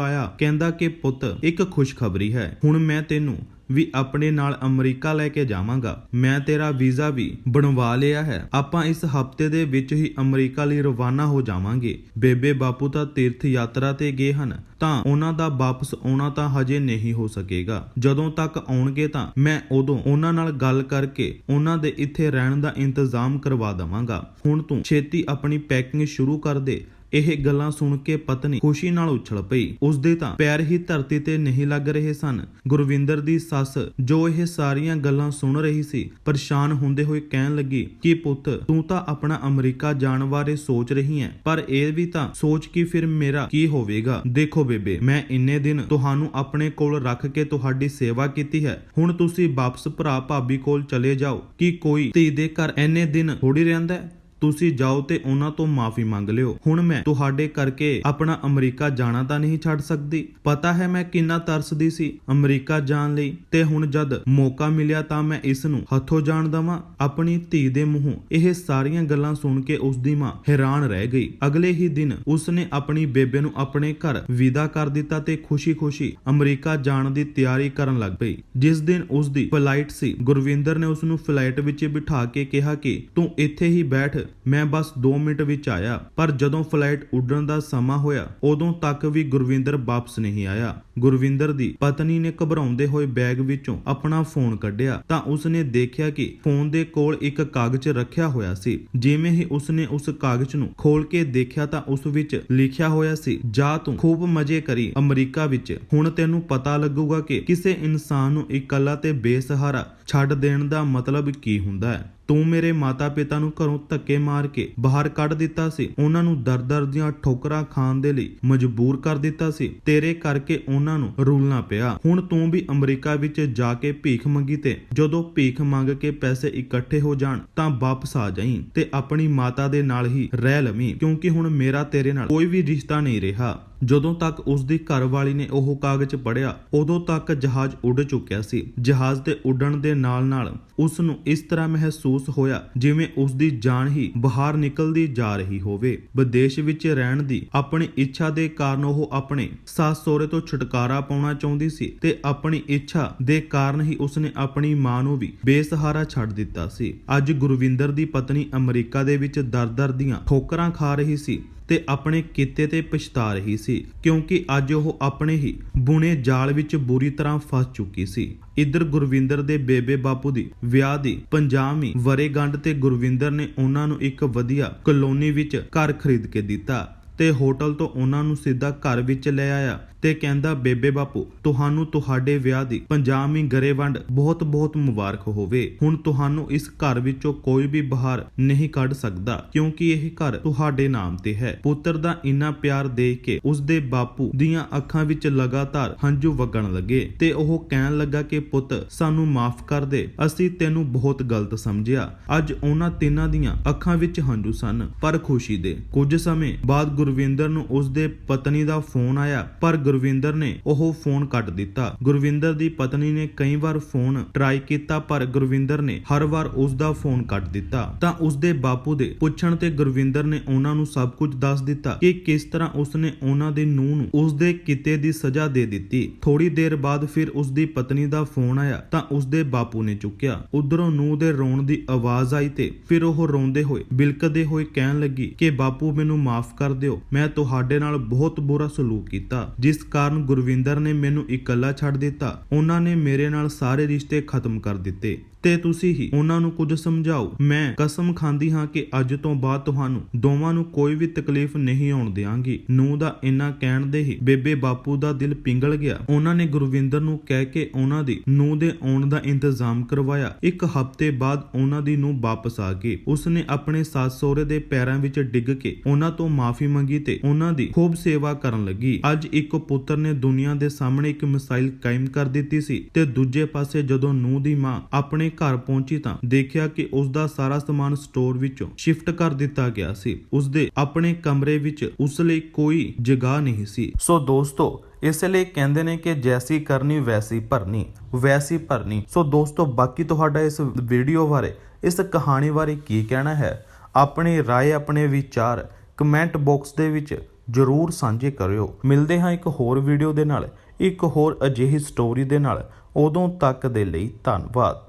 ਆਇਆ। ਕਹਿੰਦਾ ਕਿ, ਪੁੱਤ, ਇੱਕ ਖੁਸ਼ਖਬਰੀ ਹੈ। ਹੁਣ ਮੈਂ ਤੈਨੂੰ ਵੀ ਆਪਣੇ ਨਾਲ ਅਮਰੀਕਾ ਲੈ ਕੇ ਜਾਵਾਂਗਾ। ਮੈਂ ਤੇਰਾ ਵੀਜ਼ਾ ਵੀ ਬਣਵਾ ਲਿਆ ਹੈ। ਆਪਾਂ ਇਸ ਹਫ਼ਤੇ ਦੇ ਵਿੱਚ ਹੀ ਅਮਰੀਕਾ ਲਈ ਰਵਾਨਾ ਹੋ ਜਾਵਾਂਗੇ। ਬੇਬੇ ਬਾਪੂ ਤਾਂ ਤੀਰਥ ਯਾਤਰਾ ਤੇ ਗਏ ਹਨ, ਤਾਂ ਉਹਨਾਂ ਦਾ ਵਾਪਸ ਆਉਣਾ ਤਾਂ ਹਜੇ ਨਹੀਂ ਹੋ ਸਕੇਗਾ। ਜਦੋਂ ਤੱਕ ਆਉਣਗੇ ਤਾਂ ਮੈਂ ਉਦੋਂ ਉਹਨਾਂ ਨਾਲ ਗੱਲ ਕਰਕੇ ਉਹਨਾਂ ਦੇ ਇੱਥੇ ਰਹਿਣ ਦਾ ਇੰਤਜ਼ਾਮ ਕਰਵਾ ਦਵਾਂਗਾ। ਹੁਣ ਤੂੰ ਛੇਤੀ ਆਪਣੀ ਪੈਕਿੰਗ ਸ਼ੁਰੂ ਕਰ ਦੇ। ਇਹ ਗੱਲਾਂ ਸੁਣ ਕੇ ਪਤਨੀ ਖੁਸ਼ੀ ਨਾਲ ਉਛਲ ਪਈ। ਉਸਦੇ ਤਾਂ ਪੈਰ ਹੀ ਧਰਤੀ ਤੇ ਨਹੀਂ ਲੱਗ ਰਹੇ ਸਨ। ਗੁਰਵਿੰਦਰ ਦੀ ਸੱਸ ਜੋ ਇਹ ਸਾਰੀਆਂ ਗੱਲਾਂ ਸੁਣ ਰਹੀ ਸੀ, ਪਰੇਸ਼ਾਨ ਹੁੰਦੇ ਹੋਏ ਕਹਿਣ ਲੱਗੀ, ਕਿ ਪੁੱਤ, ਤੂੰ ਤਾਂ ਆਪਣਾ ਅਮਰੀਕਾ ਜਾਣ ਬਾਰੇ ਸੋਚ ਰਹੀ ਹੈ, ਪਰ ਇਹ ਵੀ ਤਾਂ ਸੋਚ ਕਿ ਫਿਰ ਮੇਰਾ ਕੀ ਹੋਵੇਗਾ? ਦੇਖੋ ਬੇਬੇ, ਮੈਂ ਇੰਨੇ ਦਿਨ ਤੁਹਾਨੂੰ ਆਪਣੇ ਕੋਲ ਰੱਖ ਕੇ ਤੁਹਾਡੀ ਸੇਵਾ ਕੀਤੀ ਹੈ। ਹੁਣ ਤੁਸੀਂ ਵਾਪਸ ਭਰਾ ਭਾਬੀ ਕੋਲ ਚਲੇ ਜਾਓ, ਕਿ ਕੋਈ ਧੀ ਦੇ ਘਰ ਇੰਨੇ ਦਿਨ ਥੋੜੀ ਰਹਿੰਦਾ ਹੈ? ਤੁਸੀਂ ਜਾਓ ਤੇ ਉਹਨਾਂ ਤੋਂ ਮਾਫੀ ਮੰਗ ਲਿਓ। ਹੁਣ ਮੈਂ ਤੁਹਾਡੇ ਕਰਕੇ ਆਪਣਾ ਅਮਰੀਕਾ ਜਾਣਾ ਤਾਂ ਨਹੀਂ ਛੱਡ ਸਕਦੀ। ਪਤਾ ਹੈ ਮੈਂ ਕਿੰਨਾ ਤਰਸਦੀ ਸੀ ਅਮਰੀਕਾ ਜਾਣ ਲਈ। ਤੇ ਹੁਣ ਜਦ ਮੌਕਾ ਮਿਲਿਆ ਤਾਂ ਮੈਂ ਇਸ ਨੂੰ ਹੱਥੋਂ ਜਾਣ ਦਵਾਂ। ਆਪਣੀ ਧੀ ਦੇ ਮੂੰਹੋਂ ਇਹ ਸਾਰੀਆਂ ਗੱਲਾਂ ਸੁਣ ਕੇ ਉਸ ਦੀ ਮਾਂ ਹੈਰਾਨ ਰਹਿ ਗਈ। ਅਗਲੇ ਹੀ ਦਿਨ ਉਸ ਨੇ ਆਪਣੀ ਬੇਬੇ ਨੂੰ ਆਪਣੇ ਘਰ ਵਿਦਾ ਕਰ ਦਿੱਤਾ ਤੇ ਖੁਸ਼ੀ-ਖੁਸ਼ੀ ਅਮਰੀਕਾ ਜਾਣ ਦੀ ਤਿਆਰੀ ਕਰਨ ਲੱਗ ਪਈ। ਜਿਸ ਦਿਨ ਉਸ ਦੀ ਫਲਾਈਟ ਸੀ, ਗੁਰਵਿੰਦਰ ਨੇ ਉਸ ਨੂੰ ਫਲਾਈਟ ਵਿੱਚ ਬਿਠਾ ਕੇ ਕਿਹਾ ਕਿ ਤੂੰ ਇੱਥੇ ਹੀ ਬੈਠ। ਮੈਂ ਬਸ 2 ਮਿੰਟ ਵਿੱਚ ਆਇਆ, ਪਰ ਜਦੋਂ ਫਲਾਈਟ ਉੱਡਣ ਦਾ ਸਮਾਂ ਹੋਇਆ, ਉਦੋਂ ਤੱਕ ਵੀ ਗੁਰਵਿੰਦਰ ਵਾਪਸ ਨਹੀਂ ਆਇਆ। ਗੁਰਵਿੰਦਰ ਦੀ ਪਤਨੀ ਨੇ ਘਬਰਾਉਂਦੇ ਹੋਏ ਬੈਗ ਵਿੱਚੋਂ ਆਪਣਾ ਫੋਨ ਕੱਢਿਆ, ਤਾਂ ਉਸਨੇ ਦੇਖਿਆ ਕਿ ਫੋਨ ਦੇ ਕੋਲ ਇੱਕ ਕਾਗਜ਼ ਰੱਖਿਆ ਹੋਇਆ ਸੀ। ਜਿਵੇਂ ਹੀ ਉਸਨੇ ਉਸ ਕਾਗਜ਼ ਨੂੰ ਖੋਲ ਕੇ ਦੇਖਿਆ, ਤਾਂ ਉਸ ਵਿੱਚ ਲਿਖਿਆ ਹੋਇਆ ਸੀ, ਜਾ ਤੂੰ ਖੂਬ ਮਜ਼ੇ ਕਰੀ ਅਮਰੀਕਾ ਵਿੱਚ। ਹੁਣ ਤੈਨੂੰ ਪਤਾ ਲੱਗੂਗਾ ਕਿ ਕਿਸੇ ਇਨਸਾਨ ਨੂੰ ਇਕੱਲਾ ਤੇ ਬੇਸਹਾਰਾ ਛੱਡ ਦੇਣ ਦਾ ਮਤਲਬ ਕੀ ਹੁੰਦਾ ਹੈ। ਤੂੰ ਮੇਰੇ ਮਾਤਾ-ਪਿਤਾ ਨੂੰ ਘਰੋਂ ਧੱਕੇ ਮਾਰ ਕੇ ਬਾਹਰ ਕੱਢ ਦਿੱਤਾ ਸੀ। ਉਹਨਾਂ ਨੂੰ ਦਰ-ਦਰ ਦੀਆਂ ਠੋਕਰਾਂ ਖਾਣ ਦੇ ਲਈ ਮਜਬੂਰ ਕਰ ਦਿੱਤਾ ਸੀ। ਤੇਰੇ ਕਰਕੇ ਉਹਨਾਂ ਨੂੰ ਰੁਲਣਾ ਪਿਆ। ਹੁਣ ਤੂੰ ਵੀ ਅਮਰੀਕਾ ਵਿੱਚ ਜਾ ਕੇ ਭੀਖ ਮੰਗੀ ਤੇ ਜਦੋਂ ਭੀਖ ਮੰਗ ਕੇ ਪੈਸੇ ਇਕੱਠੇ ਹੋ ਜਾਣ, ਤਾਂ ਵਾਪਸ ਆ ਜਾਈਂ ਤੇ ਆਪਣੀ ਮਾਤਾ ਦੇ ਨਾਲ ਹੀ ਰਹਿ ਲਵੀਂ, ਕਿਉਂਕਿ ਹੁਣ ਮੇਰਾ ਤੇਰੇ ਨਾਲ ਕੋਈ ਵੀ ਰਿਸ਼ਤਾ ਨਹੀਂ ਰਿਹਾ। ਜਦੋਂ ਤੱਕ ਉਸ ਦੀ ਘਰਵਾਲੀ ਨੇ ਉਹ ਕਾਗਜ਼ ਪੜ੍ਹਿਆ, ਉਦੋਂ ਤੱਕ ਜਹਾਜ਼ ਉੱਡ ਚੁੱਕਿਆ ਸੀ। ਜਹਾਜ਼ ਦੇ ਉੱਡਣ ਦੇ ਨਾਲ-ਨਾਲ ਉਸ ਨੂੰ ਇਸ ਤਰ੍ਹਾਂ ਮਹਿਸੂਸ ਹੋਇਆ ਜਿਵੇਂ ਉਸ ਦੀ ਜਾਨ ਹੀ ਬਾਹਰ ਨਿਕਲਦੀ ਜਾ ਰਹੀ ਹੋਵੇ। ਵਿਦੇਸ਼ ਵਿੱਚ ਰਹਿਣ ਦੀ ਆਪਣੀ ਇੱਛਾ ਦੇ ਕਾਰਨ ਉਹ ਆਪਣੇ ਸੱਸ ਸਹੁਰੇ ਤੋਂ ਛੁਟਕਾਰਾ ਪਾਉਣਾ ਚਾਹੁੰਦੀ ਸੀ ਤੇ ਆਪਣੀ ਇੱਛਾ ਦੇ ਕਾਰਨ ਹੀ ਉਸਨੇ ਆਪਣੀ ਮਾਂ ਨੂੰ ਵੀ ਬੇਸਹਾਰਾ ਛੱਡ ਦਿੱਤਾ ਸੀ। ਅੱਜ ਗੁਰਵਿੰਦਰ ਦੀ ਪਤਨੀ ਅਮਰੀਕਾ ਦੇ ਵਿੱਚ ਦਰ-ਦਰ ਦੀਆਂ ਠੋਕਰਾਂ ਖਾ ਰਹੀ ਸੀ। ਤੇ ਆਪਣੇ ਕੀਤੇ ਤੇ ਪਛਤਾ ਰਹੀ ਸੀ, ਕਿਉਂਕਿ ਅੱਜ ਉਹ ਆਪਣੇ ਹੀ ਬੁਣੇ ਜਾਲ ਵਿੱਚ ਬੁਰੀ ਤਰ੍ਹਾਂ ਫਸ ਚੁੱਕੀ ਸੀ। ਇੱਧਰ ਗੁਰਵਿੰਦਰ ਦੇ ਬੇਬੇ ਬਾਪੂ ਦੀ ਵਿਆਹ ਦੀ 50ਵੀਂ ਵਰੇਗੰਢ ਤੇ ਗੁਰਵਿੰਦਰ ਨੇ ਉਹਨਾਂ ਨੂੰ ਇੱਕ ਵਧੀਆ ਕਲੋਨੀ ਵਿੱਚ ਘਰ ਖਰੀਦ ਕੇ ਦਿੱਤਾ ਤੇ ਹੋਟਲ ਤੋਂ ਉਹਨਾਂ ਨੂੰ ਸਿੱਧਾ ਘਰ ਵਿੱਚ ਲੈ ਆਇਆ। ਤੇ ਕਹਿੰਦਾ, ਬੇਬੇ ਬਾਪੂ, ਤੁਹਾਨੂੰ ਤੁਹਾਡੇ ਵਿਆਹ ਦੀ 50ਵੀਂ ਗਰੇਵੰਡ ਬਹੁਤ-ਬਹੁਤ ਮੁਬਾਰਕ ਹੋਵੇ। ਹੁਣ ਤੁਹਾਨੂੰ ਇਸ ਘਰ ਵਿੱਚੋਂ ਕੋਈ ਵੀ ਬਾਹਰ ਨਹੀਂ ਕੱਢ ਸਕਦਾ, ਕਿਉਂਕਿ ਇਹ ਘਰ ਤੁਹਾਡੇ ਨਾਮ ਤੇ ਹੈ। ਪੁੱਤਰ ਦਾ ਇੰਨਾ ਪਿਆਰ ਦੇਖ ਕੇ ਉਸ ਦੇ ਬਾਪੂ ਦੀਆਂ ਅੱਖਾਂ ਵਿੱਚ ਲਗਾਤਾਰ ਹੰਝੂ ਵਗਣ ਲੱਗੇ ਤੇ ਉਹ ਕਹਿਣ ਲੱਗਾ ਕਿ, ਪੁੱਤ, ਸਾਨੂੰ ਮਾਫ ਕਰ ਦੇ। ਅਸੀਂ ਤੈਨੂੰ ਬਹੁਤ ਗਲਤ ਸਮਝਿਆ। ਅੱਜ ਉਹਨਾਂ ਤਿੰਨਾਂ ਦੀਆਂ ਅੱਖਾਂ ਵਿੱਚ ਹੰਝੂ ਸਨ, ਪਰ ਖੁਸ਼ੀ ਦੇ। ਕੁਝ ਸਮੇਂ ਬਾਅਦ ਗੁਰਵਿੰਦਰ ਨੂੰ ਉਸ ਦੇ ਪਤਨੀ ਦਾ ਫੋਨ ਆਇਆ, ਪਰ ਗੁਰਵਿੰਦਰ ਨੇ ਉਹ ਫੋਨ ਕੱਟ ਦਿੱਤਾ। ਗੁਰਵਿੰਦਰ ਦੀ ਪਤਨੀ ਨੇ ਕਈ ਵਾਰ ਫੋਨ ਟਰਾਈ ਕੀਤਾ, ਪਰ ਗੁਰਵਿੰਦਰ ਨੇ ਹਰ ਵਾਰ ਉਸ ਦਾ ਫੋਨ ਕੱਟ ਦਿੱਤਾ। ਤਾਂ ਉਸ ਦੇ ਬਾਪੂ ਦੇ ਪੁੱਛਣ ਤੇ ਗੁਰਵਿੰਦਰ ਨੇ ਉਹਨਾਂ ਨੂੰ ਸਭ ਕੁਝ ਦੱਸ ਦਿੱਤਾ ਕਿ ਕਿਸ ਤਰ੍ਹਾਂ ਉਸ ਨੇ ਉਹਨਾਂ ਦੇ ਨੂੰਹ ਨੂੰ ਉਸ ਦੇ ਕਿਤੇ ਦੀ ਸਜ਼ਾ ਦੇ ਦਿੱਤੀ। ਥੋੜੀ ਦੇਰ ਬਾਅਦ ਫਿਰ ਉਸ ਦੀ ਪਤਨੀ ਦਾ ਫੋਨ ਆਇਆ ਤਾਂ ਉਸ ਦੇ ਬਾਪੂ ਨੇ ਚੁੱਕਿਆ। ਉਧਰੋਂ ਨੂੰਹ ਦੇ ਰੋਣ ਦੀ ਆਵਾਜ਼ ਆਈ ਤੇ ਫਿਰ ਉਹ ਰੋਂਦੇ ਹੋਏ ਬਿਲਕਦੇ ਹੋਏ ਕਹਿਣ ਲੱਗੀ ਕਿ ਬਾਪੂ ਮੈਨੂੰ ਮਾਫ ਕਰ ਦਿਓ, ਮੈਂ ਤੁਹਾਡੇ ਨਾਲ ਬਹੁਤ ਬੁਰਾ ਸਲੂਕ ਕੀਤਾ, ਜਿਸ ਕਾਰਨ ਗੁਰਵਿੰਦਰ ਨੇ ਮੈਨੂੰ ਇਕੱਲਾ ਛੱਡ ਦਿੱਤਾ, ਉਹਨਾਂ ਨੇ ਮੇਰੇ ਨਾਲ ਸਾਰੇ ਰਿਸ਼ਤੇ ਖਤਮ ਕਰ ਦਿੱਤੇ। ਤੇ ਤੁਸੀਂ ਹੀ ਉਹਨਾਂ ਨੂੰ ਕੁਝ ਸਮਝਾਓ। ਮੈਂ ਕਸਮ ਖਾਂਦੀ ਹਾਂ ਕਿ ਅੱਜ ਤੋਂ ਬਾਅਦ ਤੁਹਾਨੂੰ ਦੋਵਾਂ ਨੂੰ ਕੋਈ ਵੀ ਤਕਲੀਫ ਨਹੀਂ ਆਉਣ ਦਿਆਂਗੀ। ਨੂੰ ਦਾ ਇੰਨਾ ਕਹਿਣ ਦੇ ਹੀ ਬੇਬੇ ਬਾਪੂ ਦਾ ਦਿਲ ਪਿੰਗਲ ਗਿਆ। ਉਹਨਾਂ ਨੇ ਗੁਰਵਿੰਦਰ ਨੂੰ ਕਹਿ ਕੇ ਉਹਨਾਂ ਦੀ ਨੂੰ ਦੇ ਆਉਣ ਦਾ ਇੰਤਜ਼ਾਮ ਕਰਵਾਇਆ। ਇੱਕ ਹਫ਼ਤੇ ਬਾਅਦ ਉਹਨਾਂ ਦੀ ਨੂੰ ਵਾਪਸ ਆ ਗਈ। ਉਸਨੇ ਆਪਣੇ ਸੱਸ ਸਹੁਰੇ ਦੇ ਪੈਰਾਂ ਵਿੱਚ ਡਿੱਗ ਕੇ ਉਹਨਾਂ ਤੋਂ ਮਾਫੀ ਮੰਗੀ ਤੇ ਉਹਨਾਂ ਦੀ ਖੂਬ ਸੇਵਾ ਕਰਨ ਲੱਗੀ। ਅੱਜ ਇੱਕ ਪੁੱਤਰ ਨੇ ਦੁਨੀਆ ਦੇ ਸਾਹਮਣੇ ਇੱਕ ਮਿਸਾਈਲ ਕਾਇਮ ਕਰ ਦਿੱਤੀ ਸੀ ਤੇ ਦੂਜੇ ਪਾਸੇ ਜਦੋਂ ਨੂੰ ਦੀ ਮਾਂ ਆਪਣੇ ਘਰ ਪਹੁੰਚੀ ਤਾਂ ਦੇਖਿਆ ਕਿ ਉਸ ਦਾ ਸਾਰਾ ਸਮਾਨ ਸਟੋਰ ਵਿੱਚੋਂ ਸ਼ਿਫਟ ਕਰ ਦਿੱਤਾ ਗਿਆ ਸੀ ਉਸ ਦੇ ਆਪਣੇ ਕਮਰੇ ਵਿੱਚ ਉਸ ਲਈ ਕੋਈ ਜਗ੍ਹਾ ਨਹੀਂ ਸੀ ਸੋ ਦੋਸਤੋ ਇਸ ਲਈ ਕਹਿੰਦੇ ਨੇ ਕਿ ਜੈਸੀ ਕਰਨੀ ਵੈਸੀ ਭਰਨੀ ਵੈਸੀ ਭਰਨੀ ਸੋ ਦੋਸਤੋ ਬਾਕੀ ਤੁਹਾਡਾ ਇਸ ਵੀਡੀਓ ਬਾਰੇ ਇਸ ਕਹਾਣੀ ਬਾਰੇ ਕੀ ਕਹਿਣਾ ਹੈ ਆਪਣੀ رائے ਆਪਣੇ ਵਿਚਾਰ ਕਮੈਂਟ ਬਾਕਸ ਦੇ ਵਿੱਚ ਜਰੂਰ ਸਾਂਝੇ ਕਰਿਓ ਮਿਲਦੇ ਹਾਂ ਇੱਕ ਹੋਰ ਵੀਡੀਓ ਦੇ ਨਾਲ ਇੱਕ ਹੋਰ ਅਜਿਹੀ ਸਟੋਰੀ ਦੇ ਨਾਲ ਉਦੋਂ ਤੱਕ ਦੇ ਲਈ ਧੰਨਵਾਦ